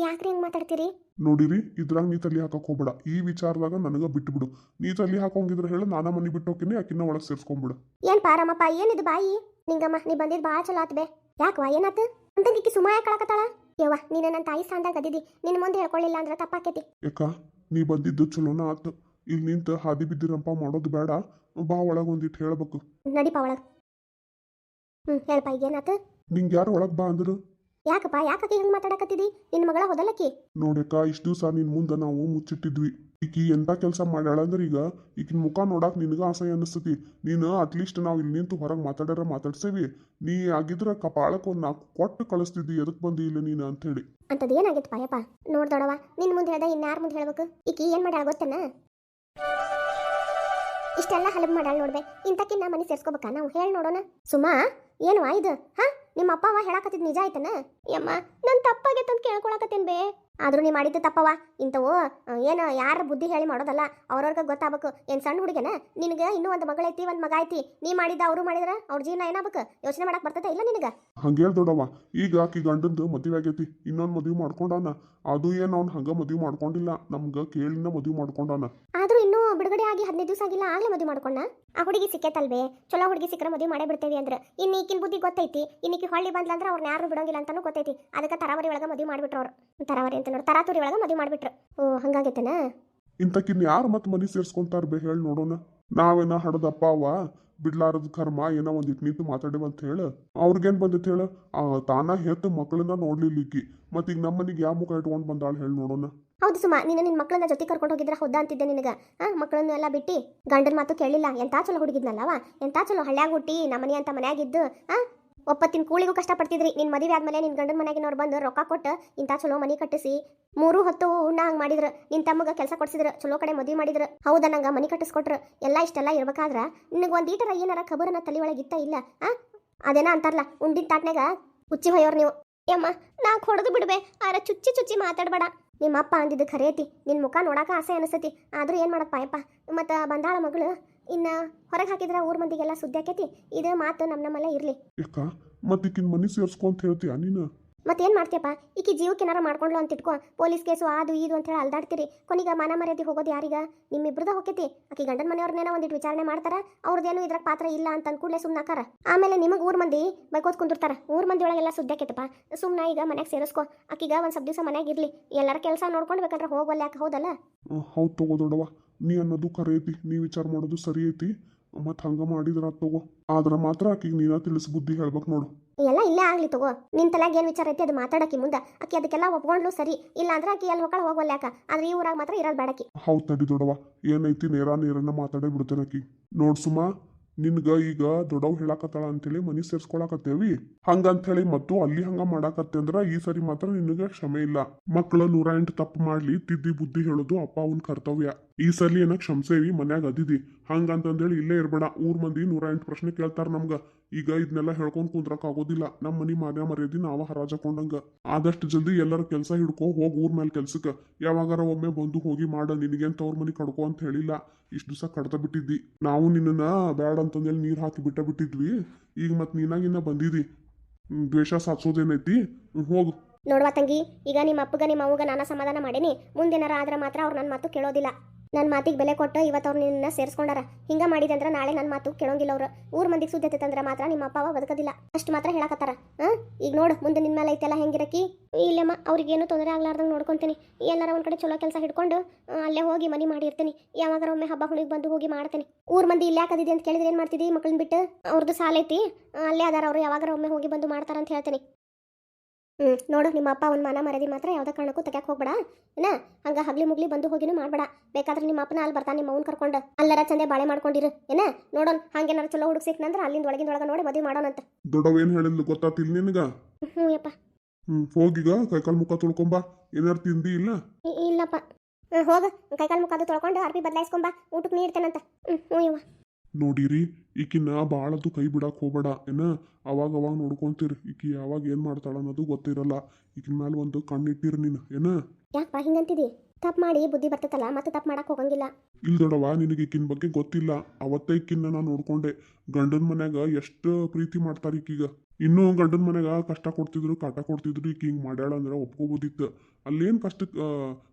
ಯಾಕ್ರಿ ಹೆಂಗೆ ಮಾತಾಡ್ತೀರಿ? ನೋಡಿರಿ ಇದ್ರಾಗ ನೀ ತಲೆ ಹಾಕಕ್ ಹೋಗ್ಬೇಡ ಈ ವಿಚಾರದಾಗ ನನಗ ಬಿಟ್ಬಿಡು. ನೀ ತಲೆ ಹಾಕೋಂಗಿದ್ರೆ ಹೇಳ ನಾನ ಮನೆ ಬಿಟ್ಟು ಹೋಗ್ತೀನಿ ಆಕಿನ ಒಳಗೆ ಸೇರ್ಸ್ಕೊಂಡ್ಬಿಡು ಏನ್ ಪಾರಮ್ಮಪ್ಪ ಏನಿದು ಬಾಯಿ? ನಿಂಗಮ್ಮ ನೀ ಬಂದಿದ್ದು ಭಾಳ ಚಲೋ ಆತ್ಬೆ ಯಾಕವಾ ಏನಾತು? ಅಂತಂಗಿಕ್ಕಿ ಸುಮಾಯ ಕಳಕತ್ತಾಳ ಯವ್ವ ನೀನು ನನ್ನ ತಾಯಿ ಸ್ಥಾನದಾಗ ಅದಿದ್ದಿ ನಿನ್ನ ಮುಂದೆ ಹೇಳ್ಕೊಳ್ಳಿಲ್ಲ ಅಂದ್ರೆ ತಪ್ಪಾಕೈತಿ. ಏಕ ನೀ ಬಂದಿದ್ದು ಚಲೋನ ಆತು. ಇಲ್ಲಿ ನಿಂತ ಹಾದಿ ಬಿದ್ದಿರಂಪ ಮಾಡೋದು ಬೇಡ. ಬಾ ಒಳಗೆ ಒಂದಿಟ್ಟು ಹೇಳ್ಬೇಕು. ನಡಿಪ ಒಳಗೆ. ಹ್ಞೂ ಹೇಳಪ್ಪ ಈಗ ಏನಾತು ನಿಂಗೆ ಯಾರು ಒಳಗೆ ಬಾ ಅಂದ್ರು. ಯಾಕಪ್ಪ ಯಾಕಕ್ಕೆ ಹಿಂಗ್ ಮಾತಾಡಕತ್ತಿದಿ? ನಿನ್ ಮಗಳ ಹೊದಲಕ್ಕಿ ನೋಡಕ್ಕ ಇಷ್ಟು ದಿವಸ ನಿನ್ ಮುಂದೆ ನಾವು ಮುಚ್ಚಿಟ್ಟಿದ್ವಿ. ಈಕಿ ಎಂತ ಕೆಲಸ ಮಾಡ್ಯಾಳ ಅಂದ್ರೆ ಈಗ ಈಕಿನ ಮುಖ ನೋಡಾಕ್ ನಿನಗ ಅಸಹ್ಯ ಅನಿಸ್ತತಿ ನೀನು ಅಟ್ಲೀಸ್ಟ್ ನಾವು ಇಲ್ಲಿ ನಿಂತು ಹೊರಗೆ ಮಾತಾಡ್ಯಾರ ಮಾತಾಡ್ಸೇವಿ. ನೀ ಆಗಿದ್ರ ಕಪಾಳಕ್ಕೆ ಒಂದ್ ನಾಲ್ಕು ಕೊಟ್ಟು ಕಳಿಸ್ತಿದ್ದಿ ಎದಕ್ ಬಂದಿ ಇಲ್ಲ ನೀನು ಅಂತ ಹೇಳಿ ಅಂತದ್ ಏನಾಗಿತ್ತು ಪಾಯಪ್ಪ? ನೋಡ್ದೊಡವ ನಿನ್ ಮುಂದೆ ಹೇಳ್ದ ಇನ್ಯಾರ ಮುಂದೆ ಹೇಳ್ಬೇಕು? ಈಕಿ ಏನ್ ಮಾಡ್ಯಾಳ ಗೊತ್ತನ? ಇಷ್ಟೆಲ್ಲ ಹಲಬ್ ಮಾಡ್ಯಾಳ ನೋಡ್ಬೆ ಇಂತಕ್ಕಿನ್ನ ಮನೆ ಸೇರ್ಸ್ಕೋಬೇಕಾ? ನಾವು ಹೇಳಿ ನೋಡೋಣ. ಸುಮಾ ಏನು ಇದು ಹಾ? ನಿಮ್ಮ ಅಪ್ಪ ಅವ ಹೇಳಾಕತ್ತಿದ್ ನಿಜ ಆಯ್ತನ? ಯಮ್ಮ ನನ್ ತಪ್ಪಾಗೆ ಅಂತ ಕೇಳ್ಕೊಳಕತ್ತೇನ್ ಬೇ. ಆದ್ರೂ ನೀ ಮಾಡಿದ್ದು ತಪ್ಪವ. ಇಂಥವು ಏನು ಯಾರ ಬುದ್ಧಿ ಹೇಳಿ ಮಾಡೋದಲ್ಲ ಅವ್ರವ್ರಿಗೆ ಗೊತ್ತಾಗಬೇಕು. ಏನ್ ಸಣ್ಣ ಹುಡುಗನ ನಿನಗೆ ಇನ್ನೂ ಒಂದು ಮಗಳೈತಿ ಒಂದು ಮಗ ಐತಿ. ನೀ ಮಾಡಿದ್ದ ಅವರು ಮಾಡಿದ್ರ ಅವ್ರ ಜೀವನ ಏನಾಗಬೇಕು? ಯೋಚನೆ ಮಾಡಕ್ ಬರ್ತೈತೆ ಇಲ್ಲ ನಿನಗ? ಹಂಗೇಳ್ ದೊಡ್ಡವ ಈಗ ಆಕಿ ಗಂಡಂದು ಮದುವೆ ಆಗೈತಿ ಇನ್ನೊಂದು ಮದುವೆ ಮಾಡ್ಕೊಂಡಾನ. ಅದು ಏನು ಅವ್ನು ಹಂಗ ಮದುವೆ ಮಾಡ್ಕೊಂಡಿಲ್ಲ ನಮ್ಗ ಕೇಳಿನ ಮದುವೆ ಮಾಡ್ಕೊಂಡಾನ. ಆದ್ರೂ ಇನ್ನೂ ಬಿಡುಗಡೆ ಆಗಿ ಹದಿನೈದು ದಿವಸ ಆಗಿಲ್ಲ, ಆಗ್ಲೇ ಮದುವೆ ಮಾಡ್ಕೊಂಡ. ಆ ಹುಡುಗಿ ಸಿಕ್ಕೇತಲ್ವೇ? ಚಲೋ ಹುಡುಗಿ ಸಿಕ್ಕರೆ ಮದುವೆ ಮಾಡೇ ಬಿಡ್ತೇವೆ ಅಂದ್ರೆ. ಇನ್ನು ಈಕಿನ ಬುದ್ಧಿ ಗೊತ್ತೈತಿ. ಇನ್ನಿಕಿ ಹೊಳ್ಳಿ ಬಂದ್ಲ ಅಂದ್ರೆ ಅವ್ರನ್ನ ಯಾರು ಬಿಡೋಂಗಿಲ್ಲ ಅಂತಾನು ಗೊತ್ತೈತಿ. ಅದಕ್ಕೆ ತರಾವರಿ ಒಳಗೆ ಮದುವೆ ಮಾಡ್ಬಿಟ್ರು ಅವ್ರು. ತರಾವರಿ ಅಂತ ನೋಡಿ, ತರಾತುರಿ ಒಳಗೆ ಮದುವೆ ಮಾಡ್ಬಿಟ್ರು. ಓ, ಹಂಗಾಗೈತನ? ಇಂತಕಿನ್ ಯಾರು ಮತ್ತೆ ಮನೆ ಸೇರ್ಸ್ಕೊಂತಾರ ಬೇ ಹೇಳಿ ನೋಡೋಣ. ನಾವೇನ ಹಡದಪ್ಪ ಅವ ಬಿಡ್ಲಾರದ ಕರ್ಮ ಏನೋ ಒಂದಿಟ್ಟು ನಿಂತು ಮಾತಾಡೇವ ಅಂತ ಹೇಳ. ಅವ್ರಿಗೇನ್ ಬಂದಿತ್ತು ಹೇಳ? ತಾನ ಹೆತ್ತ ಮಕ್ಕಳನ್ನ ನೋಡ್ಲಿಲ್ಲಿಕ್ಕಿ. ಈಗ ನಮ್ಮನಿಗೆ ಯಾವ ಮುಖ ಇಟ್ಕೊಂಡು ಬಂದಾಳ ಹೇಳಿ ನೋಡೋಣ. ಹೌದು ಸುಮಾ, ನೀನು ನಿನ್ನ ಮಕ್ಕಳನ್ನ ಜೊತೆ ಕರ್ಕೊಂಡು ಹೋಗಿದ್ರೆ ಹೌದಾ ಅಂತಿದ್ದೆ ನಿನಗೆ. ಆ ಮಕ್ಕಳನ್ನು ಎಲ್ಲ ಬಿಟ್ಟು. ಗಂಡನ ಮಾತು ಕೇಳಿಲ್ಲ. ಎಂತ ಚಲೋ ಹುಡುಗಿದ್ನಲ್ಲವ ಎಂತ ಚಲೋ ಹಳ್ಳ್ಯಾಗ ಹುಟ್ಟಿ ನಮ್ಮನೆ ಅಂತ ಮನ್ಯಾಗಿದ್ದು ಆ? ಒಪ್ಪತ್ತಿನ ಕೂಳಿಗೂ ಕಷ್ಟಪಡ್ತಿದ್ರಿ. ನಿನ್ನ ಮದುವೆ ಆದ್ಮೇಲೆ ನಿನ್ನ ಗಂಡನ ಮನೆಗಿನವ್ರು ಬಂದು ರೊಕ್ಕ ಕೊಟ್ಟು ಇಂಥ ಚಲೋ ಮನೆ ಕಟ್ಟಿಸಿ ಮೂರು ಹತ್ತು ಉಣ್ಣ ಹಂಗೆ ಮಾಡಿದ್ರು. ನಿನ್ನ ತಮ್ಮಗ ಕೆಲಸ ಕೊಡ್ಸಿದ್ರು, ಚಲೋ ಕಡೆ ಮದುವೆ ಮಾಡಿದ್ರು. ಹೌದಾ ನಂಗೆ ಮನೆ ಕಟ್ಟಿಸ್ಕೊಟ್ರು. ಎಲ್ಲ ಇಷ್ಟೆಲ್ಲ ಇರ್ಬೇಕಾದ್ರೆ ನಿನಗೆ ಒಂದು ಈಟರ ಏನಾರ ಖಬರನ್ನ ತಲೆ ಇತ್ತ ಇಲ್ಲ, ಆ? ಅದೇನ ಅಂತಾರಲ್ಲ, ಉಂಡಿನ ತಾಟ್ನಾಗ ಹುಚ್ಚಿ ಹೊಯ್ಯೋರು ನೀವು. ಯಮ್ಮ, ನಾ ಹೊಡೆದು ಬಿಡ್ಬೆ. ಆರ ಚುಚ್ಚಿ ಚುಚ್ಚಿ ಮಾತಾಡಬೇಡ. ನಿಮ್ಮ ಅಪ್ಪ ಅಂದಿದ್ದು ಖರೇತಿ. ನಿನ್ನ ಮುಖ ನೋಡಾಕ ಆಸೆ ಅನಿಸ್ತತಿ. ಆದ್ರೂ ಏನು ಮಾಡಪ್ಪ ಯಪ್ಪ ಮತ್ತು ಬಂದಾಳ ಮಗಳು? ಇನ್ನು ಹೊರಗೆ ಹಾಕಿದ್ರೆ ಊರ್ ಮಂದಿಗೆಲ್ಲ ಸುದ್ದಿ ಆಕೈತಿ. ಇದು ಮಾತು ನಮ್ಮ ನಮ್ಮಲ್ಲೇ ಇರಲಿ. ಈಕಿನ ಮನೆ ಸೇರ್ಸ್ಕೊ ಅಂತ ಹೇಳ್ತೀಯ ನೀನು? ಮತ್ತೇನು ಮಾಡ್ತೀಯಪ್ಪ? ಈಕಿ ಜೀವಕ್ಕೆ ಏನಾರ ಮಾಡ್ಕೊಂಡ್ಲು ಅಂತ ಇಟ್ಕೋ. ಪೊಲೀಸ್ ಕೇಸು ಅದು ಇದು ಅಂತ ಹೇಳಿ ಅಲ್ದಾಡ್ತೀರಿ. ಕೊನೆಗೆ ಮಾನ ಮರ್ಯಾದೆ ಹೋಗೋದು ಯಾರಿಗ? ನಿಮ್ಮಿಬ್ರದ ಹೋಗ್ತೈತಿ ಆಕಿ ಗಂಡನ ಮನೆಯವ್ರನ್ನೇನೋ ಒಂದಿಟ್ಟು ವಿಚಾರಣೆ ಮಾಡ್ತಾರ ಅವ್ರದ್ದೇನು ಇದ್ರಾಗ ಪಾತ್ರ ಇಲ್ಲ ಅಂತ ಅನ್ಕೂಡ್ಲೆ ಸುಮ್ಮನಾಕಾರ ಆಮೇಲೆ ನಿಮಗೆ ಊರ್ ಮಂದಿ ಬೈಕೋತ್ ಕುಂದಿರ್ತಾರ. ಊರ್ ಮಂದಿ ಒಳಗೆಲ್ಲ ಸುದ್ದಾಕೈತಪ್ಪ ಸುಮ್ಮನೆ ಈಗ ಮನೆಗೆ ಸೇರಿಸ್ಕೊ. ಆಕಿಗ ಒಂದು ಸ್ವಲ್ಪ ದಿವಸ ಮನ್ಯಾಗ ಇರ್ಲಿ. ಎಲ್ಲರ ಕೆಲಸ ನೋಡ್ಕೊಂಡು ಬೇಕಂದ್ರೆ ಹೋಗೋಲ್ಲ ಯಾಕೆ ಹೌದಲ್ಲ? ಹೌದು ತಗೋ ನೀ ಅನ್ನೋದು ಕರೆ ಐತಿ ನೀ ವಿಚಾರ ಮಾಡೋದು ಸರಿ ಐತಿ ಮತ್ತು ಹಂಗ ಮಾಡಿದ್ರ ತಗೋ. ಆದ್ರೆ ಮಾತ್ರ ಆಕಿಗೆ ನೀನ ತಿಳಿಸ್ ಬುದ್ಧಿ ಹೇಳ್ಬೇಕು ನೋಡು. ಎಲ್ಲ ಇಲ್ಲೇ ಆಗ್ಲಿ ತಗೋ. ನಿನ್ ತಲೆಗೆ ಏನ್ ವಿಚಾರ ಐತಿ ಅದು ಮಾತಾಡಕಿ ಮುಂದೆ. ಆಕಿ ಅದಕ್ಕೆಲ್ಲ ಒಪ್ಕೊಂಡ್ಲು ಸರಿ. ಇಲ್ಲ ಅಂದ್ರೆ ಆಕಿ ಎಲ್ಲಿ ಹೋಗಲ್ಲ ಹೋಗೋಲ್ಲ ಯಾಕ? ಆದ್ರೆ ಈ ಊರಾಗ ಮಾತ್ರ ಇರೋದು ಬೇಡಕಿ ಹೌದ್ ತಡಿ ದೊಡವ ಏನೈತಿ ನೇರ ನೇರನ್ನ ಮಾತಾಡೇ ಬಿಡ್ತೇನೆ ಆಕಿ. ನೋಡ್ ಸುಮಾ ನಿನ್ಗ ಈಗ ದೊಡ್ಡವ್ ಹೇಳಾಕತ್ತಾಳ ಅಂತೇಳಿ ಮನಿ ಸೇರ್ಸ್ಕೊಳಕತ್ತೇವಿ. ಹಂಗಂತೇಳಿ ಮತ್ತು ಅಲ್ಲಿ ಹಂಗ ಮಾಡಾಕತ್ತೆ ಅಂದ್ರ ಈ ಸರಿ ಮಾತ್ರ ನಿನಗೆ ಕ್ಷಮೆ ಇಲ್ಲ. ಮಕ್ಕಳು ನೂರ ಎಂಟು ತಪ್ಪು ಮಾಡ್ಲಿ, ತಿದ್ದಿ ಬುದ್ಧಿ ಹೇಳೋದು ಅಪ್ಪ ಅವನ್ ಕರ್ತವ್ಯ. ಈ ಸಲಿ ಏನ ಕ್ಷಮಸೇವಿ ಮನ್ಯಾಗ ಅದಿದಿ. ಹಂಗಂತಂದೇಳಿ ಇಲ್ಲೇ ಇರ್ಬೇಡ, ಊರ್ ಮಂದಿ ನೂರ ಎಂಟು ಪ್ರಶ್ನೆ ಕೇಳ್ತಾರ ನಮ್ಗ. ಈಗ ಇದನ್ನೆಲ್ಲ ಹೇಳ್ಕೊಂಡು ಕುಂದ್ರಕ್ ಆಗೋದಿಲ್ಲ ನಮ್ಮ ಮನಿ ಮಾನ್ಯ ಮರ್ಯಾದಿ ನಾವ ಹರಾಜಕೊಂಡಂಗ ಆದಷ್ಟು ಜಲ್ದಿ ಎಲ್ಲರ ಕೆಲಸ ಹಿಡ್ಕೊ, ಹೋಗ್ ಊರ್ ಮೇಲೆ ಕೆಲ್ಸಕ್ಕ. ಯಾವಾಗಾರ ಒಮ್ಮೆ ಬಂದು ಹೋಗಿ ಮಾಡ ನಿನಗೇನ್ ತವ್ರ ಮನಿ ಕಡ್ಕೊ ಅಂತ ಹೇಳಿಲ್ಲ. ಇಷ್ಟು ದಿವಸ ಕಡ್ದ ಬಿಟ್ಟಿದ್ದಿ. ನಾವು ನಿನ್ನ ಬ್ಯಾಡ ಅಂತಂದೇಳಿ ನೀರ್ ಹಾಕಿ ಬಿಟ್ಟ ಬಿಟ್ಟಿದ್ವಿ. ಈಗ ಮತ್ ನೀನಾಗಿನ್ನ ಬಂದಿದಿ. ದ್ವೇಷ ಸಾಧಿಸೋದೇನೈತಿ? ಹೋಗು. ನೋಡುವ ತಂಗಿ, ಈಗ ನಿಮ್ಮ ಅಪ್ಪಗ ನಿಮ್ಮ ಅವಾಗ ನಾನು ಸಮಾಧಾನ ಮಾಡೀನಿ. ಮುಂದೇನಾರ ಆದ್ರೆ ಮಾತ್ರ ಅವ್ರು ನನ್ನ ಮಾತು ಕೇಳೋದಿಲ್ಲ. ನನ್ನ ಮಾತಿಗೆ ಬೆಲೆ ಕೊಟ್ಟು ಇವತ್ತು ಅವ್ರು ನಿನ್ನ ಸೇರಿಸ್ಕೊಂಡಾರ. ಹಿಂಗ ಮಾಡಿದೆ ಅಂದ್ರೆ ನಾಳೆ ನನ್ನ ಮಾತು ಕೇಳೋಂಗಿಲ್ಲ ಅವ್ರು ಊರ್ ಮಂದಿಗೆ ಸುದ್ದಿ ತಂದ್ರೆ ಮಾತ್ರ ನಿಮ್ಮ ಅಪ್ಪ ಬದುಕದಿಲ್ಲ. ಅಷ್ಟು ಮಾತ್ರ ಹೇಳಕತ್ತಾರ. ಈಗ ನೋಡು, ಮುಂದೆ ನಿನ್ನ ಮೇಲೆ ಐತೆಲ್ಲ ಹೆಂಗಿರಕಿ? ಇಲ್ಲಮ್ಮ, ಅವ್ರಿಗೇನು ತೊಂದರೆ ಆಗ್ಲಾರ್ದಂಗೆ ನೋಡ್ಕೊಂತೀನಿ. ಎಲ್ಲಾರ ಒಂದ್ ಕಡೆ ಚಲೋ ಕೆಲಸ ಹಿಡ್ಕೊಂಡು ಅಲ್ಲೇ ಹೋಗಿ ಮನಿ ಮಾಡಿರ್ತೀನಿ. ಯಾವಾಗ ಒಮ್ಮೆ ಹಬ್ಬ ಹುಣಿಗೆ ಬಂದು ಹೋಗಿ ಮಾಡ್ತೀನಿ. ಊರ್ ಮಂದಿ ಇಲ್ಲೇ ಯಾಕದಿದೆ ಅಂತ ಕೇಳಿದ್ರೆ ಏನು ಮಾಡ್ತಿದ್ದಿ ಮಕ್ಕಳನ್ನ ಬಿಟ್ಟು? ಅವ್ರದ್ದು ಸಾಲ ಐತಿ ಅಲ್ಲೇ ಅದಾರ ಅವ್ರು ಯಾವಾಗ ಒಮ್ಮೆ ಹೋಗಿ ಬಂದು ಮಾಡ್ತಾರ ಅಂತ ಹೇಳ್ತೀನಿ. ಹ್ಮ್ ನೋಡು ನಿಮ್ಮ ಅಪ್ಪ ಅವನ ಮನ ಮರದಿ ಮಾತ್ರ ಯಾವುದೇ ಕಾರಣಕ್ಕೂ ತೆಗ್ಯಾಕ ಹೋಗ್ಬೇಡ. ಏನ? ಹಂಗೆ ಹಗ್ಲಿ ಮುಗ್ಲಿ ಬಂದು ಹೋಗಿನೂ ಮಾಡ್ಬೇಡ. ಬೇಕಾದ್ರೆ ನಿಮ್ಮ ಅಪ್ಪನ ಅಲ್ಲಿ ಬರ್ತಾನೆ ನಿಮ್ಮ ಅವ್ನ ಕರ್ಕೊಂಡು. ಅಲ್ಲರ ಚಂದೆ ಬಾಳೆ ಮಾಡ್ಕೊಂಡಿರು. ಏನ? ನೋಡೋಣ ಹಂಗೇನಾರ ಚಲೋ ಹುಡುಗ ಸಿಕ್ನಂದ್ರ ಅಲ್ಲಿಂದ ಒಳಗಿಂದ ಒಳಗೆ ನೋಡಿ ಮದುವೆ ಮಾಡೋಣಂತ. ಏನು ಹೇಳಿದ್ಲು ಗೊತ್ತಾತಿಲ್ ನಿನಗ? ಹ್ಞೂ ಯಪ್ಪ. ಹ್ಞೂ ಹೋಗಿಗ ಕೈಕಾಲ್ ಮುಖ ತೊಳ್ಕೊಂಬ. ಏನಾರು ತಿಂದಿ ಇಲ್ಲ? ಇಲ್ಲಪ್ಪ. ಹೋಗ. ಕೈಕಾಲು ಮುಖ ಅದು ತೊಳ್ಕೊಂಡು ಅರ್ಬಿ ಬದಲಾಯಿಸ್ಕೊಂಬ. ಊಟಕ್ಕೆ ನೀಡ್ತೇನಂತ ಹ್ಞೂ ಹ್ಞೂ ಯವ್ವ. ನೋಡಿರಿ ಈಕಿನ ಭಾಳದು ಕೈ ಬಿಡಕ್ಕೆ ಹೋಗ್ಬೇಡ. ಏನ? ಅವಾಗ ಅವಾಗ ನೋಡ್ಕೊಂತೀರಿ. ಈಕಿ ಯಾವಾಗ ಏನು ಮಾಡ್ತಾಳ ಅನ್ನೋದು ಗೊತ್ತಿರಲ್ಲ. ಈಕಿನ ಮ್ಯಾಲ ಒಂದು ಕಣ್ಣಿಟ್ಟಿರಿ ನೀನು. ಏನ? ಯಾಕಪ್ಪ ಹಿಂಗಂತಿದಿ? ತಪ್ಪು ಮಾಡಿ ಬುದ್ಧಿ ಬರ್ತೈತಲ್ಲ ಮತ್ತೆ ತಪ್ಪು ಮಾಡಕ್ ಹೋಗಂಗಿಲ್ಲ. ಇಲ್ದಡವ ನಿನಗೆ ಈಕಿನ ಬಗ್ಗೆ ಗೊತ್ತಿಲ್ಲ. ಅವತ್ತೇ ಈಕಿನ ನಾನು ನೋಡ್ಕೊಂಡೆ. ಗಂಡನ ಮನ್ಯಾಗ ಎಷ್ಟು ಪ್ರೀತಿ ಮಾಡ್ತಾರೆ ಈಕೀಗ. ಇನ್ನೂ ಗಂಡನ ಮನ್ಯಾಗ ಕಷ್ಟ ಕೊಡ್ತಿದ್ರು ಕಾಟ ಕೊಡ್ತಿದ್ರು ಈಕಿ ಹಿಂಗೆ ಮಾಡ್ಯಾಳ ಅಂದ್ರೆ ಒಪ್ಕೋಬೋದಿತ್ತು. ಅಲ್ಲೇನು ಕಷ್ಟ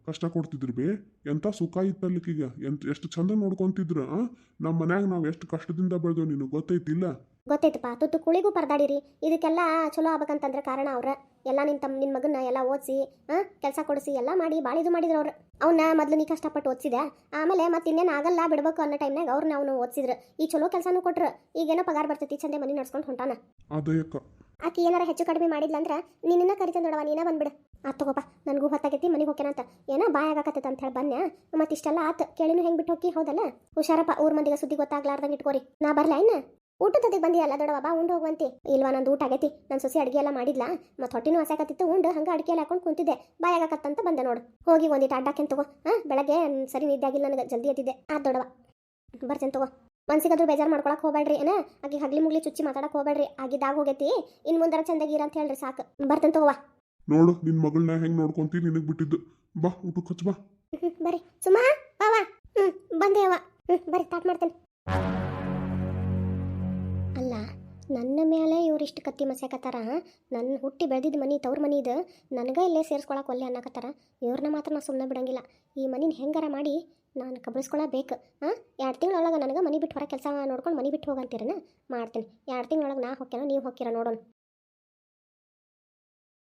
ಕಷ್ಟ ಕೊಡ್ತಿದ್ರು ಬೇ? ಎಂಥ ಸುಖ ಇತ್ತಲ್ಲ ಈಕೀಗ ಎಂತ ಎಷ್ಟು ಚಂದ ನೋಡ್ಕೊಂತಿದ್ರು ಆ? ನಮ್ಮ ಮನ್ಯಾಗ ನಾವು ಎಷ್ಟು ಕಷ್ಟದಿಂದ ಬೆಳೆದೇವು ನಿನಗೆ ಗೊತ್ತೈತಿಲ್ಲ? ಗೊತ್ತೈತಪ್ಪ. ತುತ್ತು ಕುಳಿಗೂ ಪರದಾಡಿರಿ. ಇದಕ್ಕೆಲ್ಲ ಚಲೋ ಆಗ್ಬೇಕಂತಂದ್ರೆ ಕಾರಣ ಅವ್ರ. ಎಲ್ಲ ನಿನ್ನ ತಮ್ಮ ನಿನ್ನ ಮಗನ ಎಲ್ಲ ಓದಿಸಿ ಹಾಂ ಕೆಲಸ ಕೊಡಿಸಿ ಎಲ್ಲ ಮಾಡಿ ಭಾಳ ಇದು ಮಾಡಿದ್ರು ಅವ್ರು. ಅವನ್ನ ಮೊದಲು ನೀ ಕಷ್ಟಪಟ್ಟು ಓದಿಸಿದೆ. ಆಮೇಲೆ ಮತ್ತೆ ಇನ್ನೇನು ಆಗಲ್ಲ ಬಿಡ್ಬೇಕು ಅನ್ನೋ ಟೈಮ್ನಾಗ ಅವ್ರನ್ನ ಅವನು ಓದಿಸಿದ್ರು. ಈ ಚಲೋ ಕೆಲಸನೂ ಕೊಟ್ರು. ಈಗೇನೋ ಪಗಾರ ಬರ್ತೈತಿ ಚಂದೆ ಮನೆ ನಡ್ಸ್ಕೊಂಡು ಹೊಂಟಾನ. ಅದಯ್ಯಕ್ಕ ಆಕಿ ಏನಾರ ಹೆಚ್ಚು ಕಡಿಮೆ ಮಾಡಿದ್ಲಂದ್ರ ನಿನ್ನ ಕರಿತ ನೋಡವ ನೀನ ಬಂದ್ಬಿಡು. ಆತ್ ತಗೋಪ, ನನಗೂ ಹೊತ್ತಾಗೈತಿ, ಮನೆಗೆ ಹೋಗ್ಯಾನಂತ ಏನೋ ಬಾಯ್ ಆಗಾಕತ್ತ ಅಂತ ಹೇಳಿ ಬನ್ನ ಮತ್ತೆ ಇಷ್ಟೆಲ್ಲ ಆತ್, ಕೇಳಿನೂ ಹೆಂಗೆ ಬಿಟ್ಟು ಹೋಗಿ ಹೌದಲ್ಲ? ಹುಷಾರಪ್ಪ, ಊರ್ ಮಂದಿಗೆ ಸುದ್ದಿ ಗೊತ್ತಾಗ್ಲಾರ್ದಂಗೆ ಇಟ್ಕೋರಿ. ನಾ ಬರ್ಲಾ ಇನ್ನ? ಊಟದೊತ್ತಿಗೆ ಬಂದಿಯಲ್ಲ ದೊಡ್ಡವ ಬಾ ಉಂಡು ಹೋಗುವಂತಿ. ಇಲ್ವಾ, ನಂದು ಊಟ ಆಗೈತಿ. ನನ್ ಸೊಸಿ ಅಡಿಗೆ ಎಲ್ಲ ಮಾಡಿಲ್ಲ ಮತ್ತೆ ಹೊಟ್ಟಿನೂ ಹಸಾಕತ್ತಿತ್ತು ಉಂಡು ಹಂಗೆ ಅಡುಗೆ ಎಲ್ಲ ಹಾಕೊಂಡು ಕುಂತಿದ್ದೆ. ಬಾಯ್ ಆಗಾಕತ್ತಂತ ಬಂದೆ ನೋಡು. ಹೋಗಿ ಒಂದಿಟ್ಟು ಅಡ್ಡಾಕೆನ್ ತಗೋ. ಹಾಂ, ಬೆಳಗ್ಗೆ ಸರಿ ನಿದ್ದೆ ಆಗಿಲ್ಲ ನನಗೆ, ಜಲ್ದಿ ಎದ್ದಿದ್ದೆ. ಆ ದೊಡ್ಡವ ಬರ್ತೇನೆ ತಗೋ. ಮನ್ಸಿಗಾದ್ರೂ ಬೇಜಾರು ಮಾಡ್ಕೊಳಕ್ ಹೋಗ್ಬೇಡ್ರಿ ಏನ? ಆಗಿ ಹಗ್ಲಿ ಮುಗ್ಲಿ ಚುಚ್ಚಿ ಮಾತಾಡಕ್ ಹೋಗ್ಬೇಡ್ರಿ ಆಗಿದ್ದಾಗ ಹೋಗೈತಿ. ಇನ್ ಮುಂದರ ಚಂದಾಗಿರ ಅಂತ ಹೇಳ್ರಿ ಸಾಕು. ಬರ್ತಂತ ಹೋಗ ನೋಡು ನಿನ್ ಮಗಳನ್ನ ಹೆಂಗ್ ನೋಡ್ಕೊಂತೀನಿ ನಿನಗ್ ಬಿಟ್ಟಿದ್ದು. ಬಾ ಊಟಕ್ಕೆ ಹಚ್ಚ ಬಾ. ಬರಿ ಬರ್ರಿ. ಸುಮಾ ಬಾ ಹ್ಮ್ ಬಂದೆ ಅವ. ಹ್ಮ್ ಬರ್ರಿ ಸ್ಟಾರ್ಟ್ ಮಾಡ್ತೇನೆ. ಅಲ್ಲ ನನ್ನ ಮೇಲೆ ಇವ್ರಿಷ್ಟು ಕತ್ತಿ ಮಸ್ಯಾಕತ್ತಾರ? ನನ್ನ ಹುಟ್ಟಿ ಬೆಳೆದಿದ್ದ ಮನಿ ತವ್ರ ಮನಿ ಇದು. ನನಗೆ ಇಲ್ಲೇ ಸೇರಿಸ್ಕೊಳಕ್ಕೆ ಒಲ್ಲೆ ಅನ್ನಕತ್ತಾರ. ಇವ್ರನ್ನ ಮಾತ್ರ ನಾ ಸುಮ್ಮನೆ ಬಿಡಂಗಿಲ್ಲ. ಈ ಮನಿನ ಹೆಂಗಾರ ಮಾಡಿ ನಾನು ಕಬಳಿಸ್ಕೊಳ್ಳಬೇಕು ಹಾಂ ಎರಡು ತಿಂಗಳೊಳಗೆ ನನಗೆ ಮನಿ ಬಿಟ್ಟು ಹೊರ ಕೆಲಸ ನೋಡ್ಕೊಂಡು ಮನಿ ಬಿಟ್ಟು ಹೋಗಂತೀರನ? ಮಾಡ್ತೀನಿ. ಎರಡು ತಿಂಗಳೊಳಗೆ ನಾ ಹೊಕ್ಕೇನೋ ನೀವು ಹೊಕ್ಕಿರ ನೋಡೋಣ.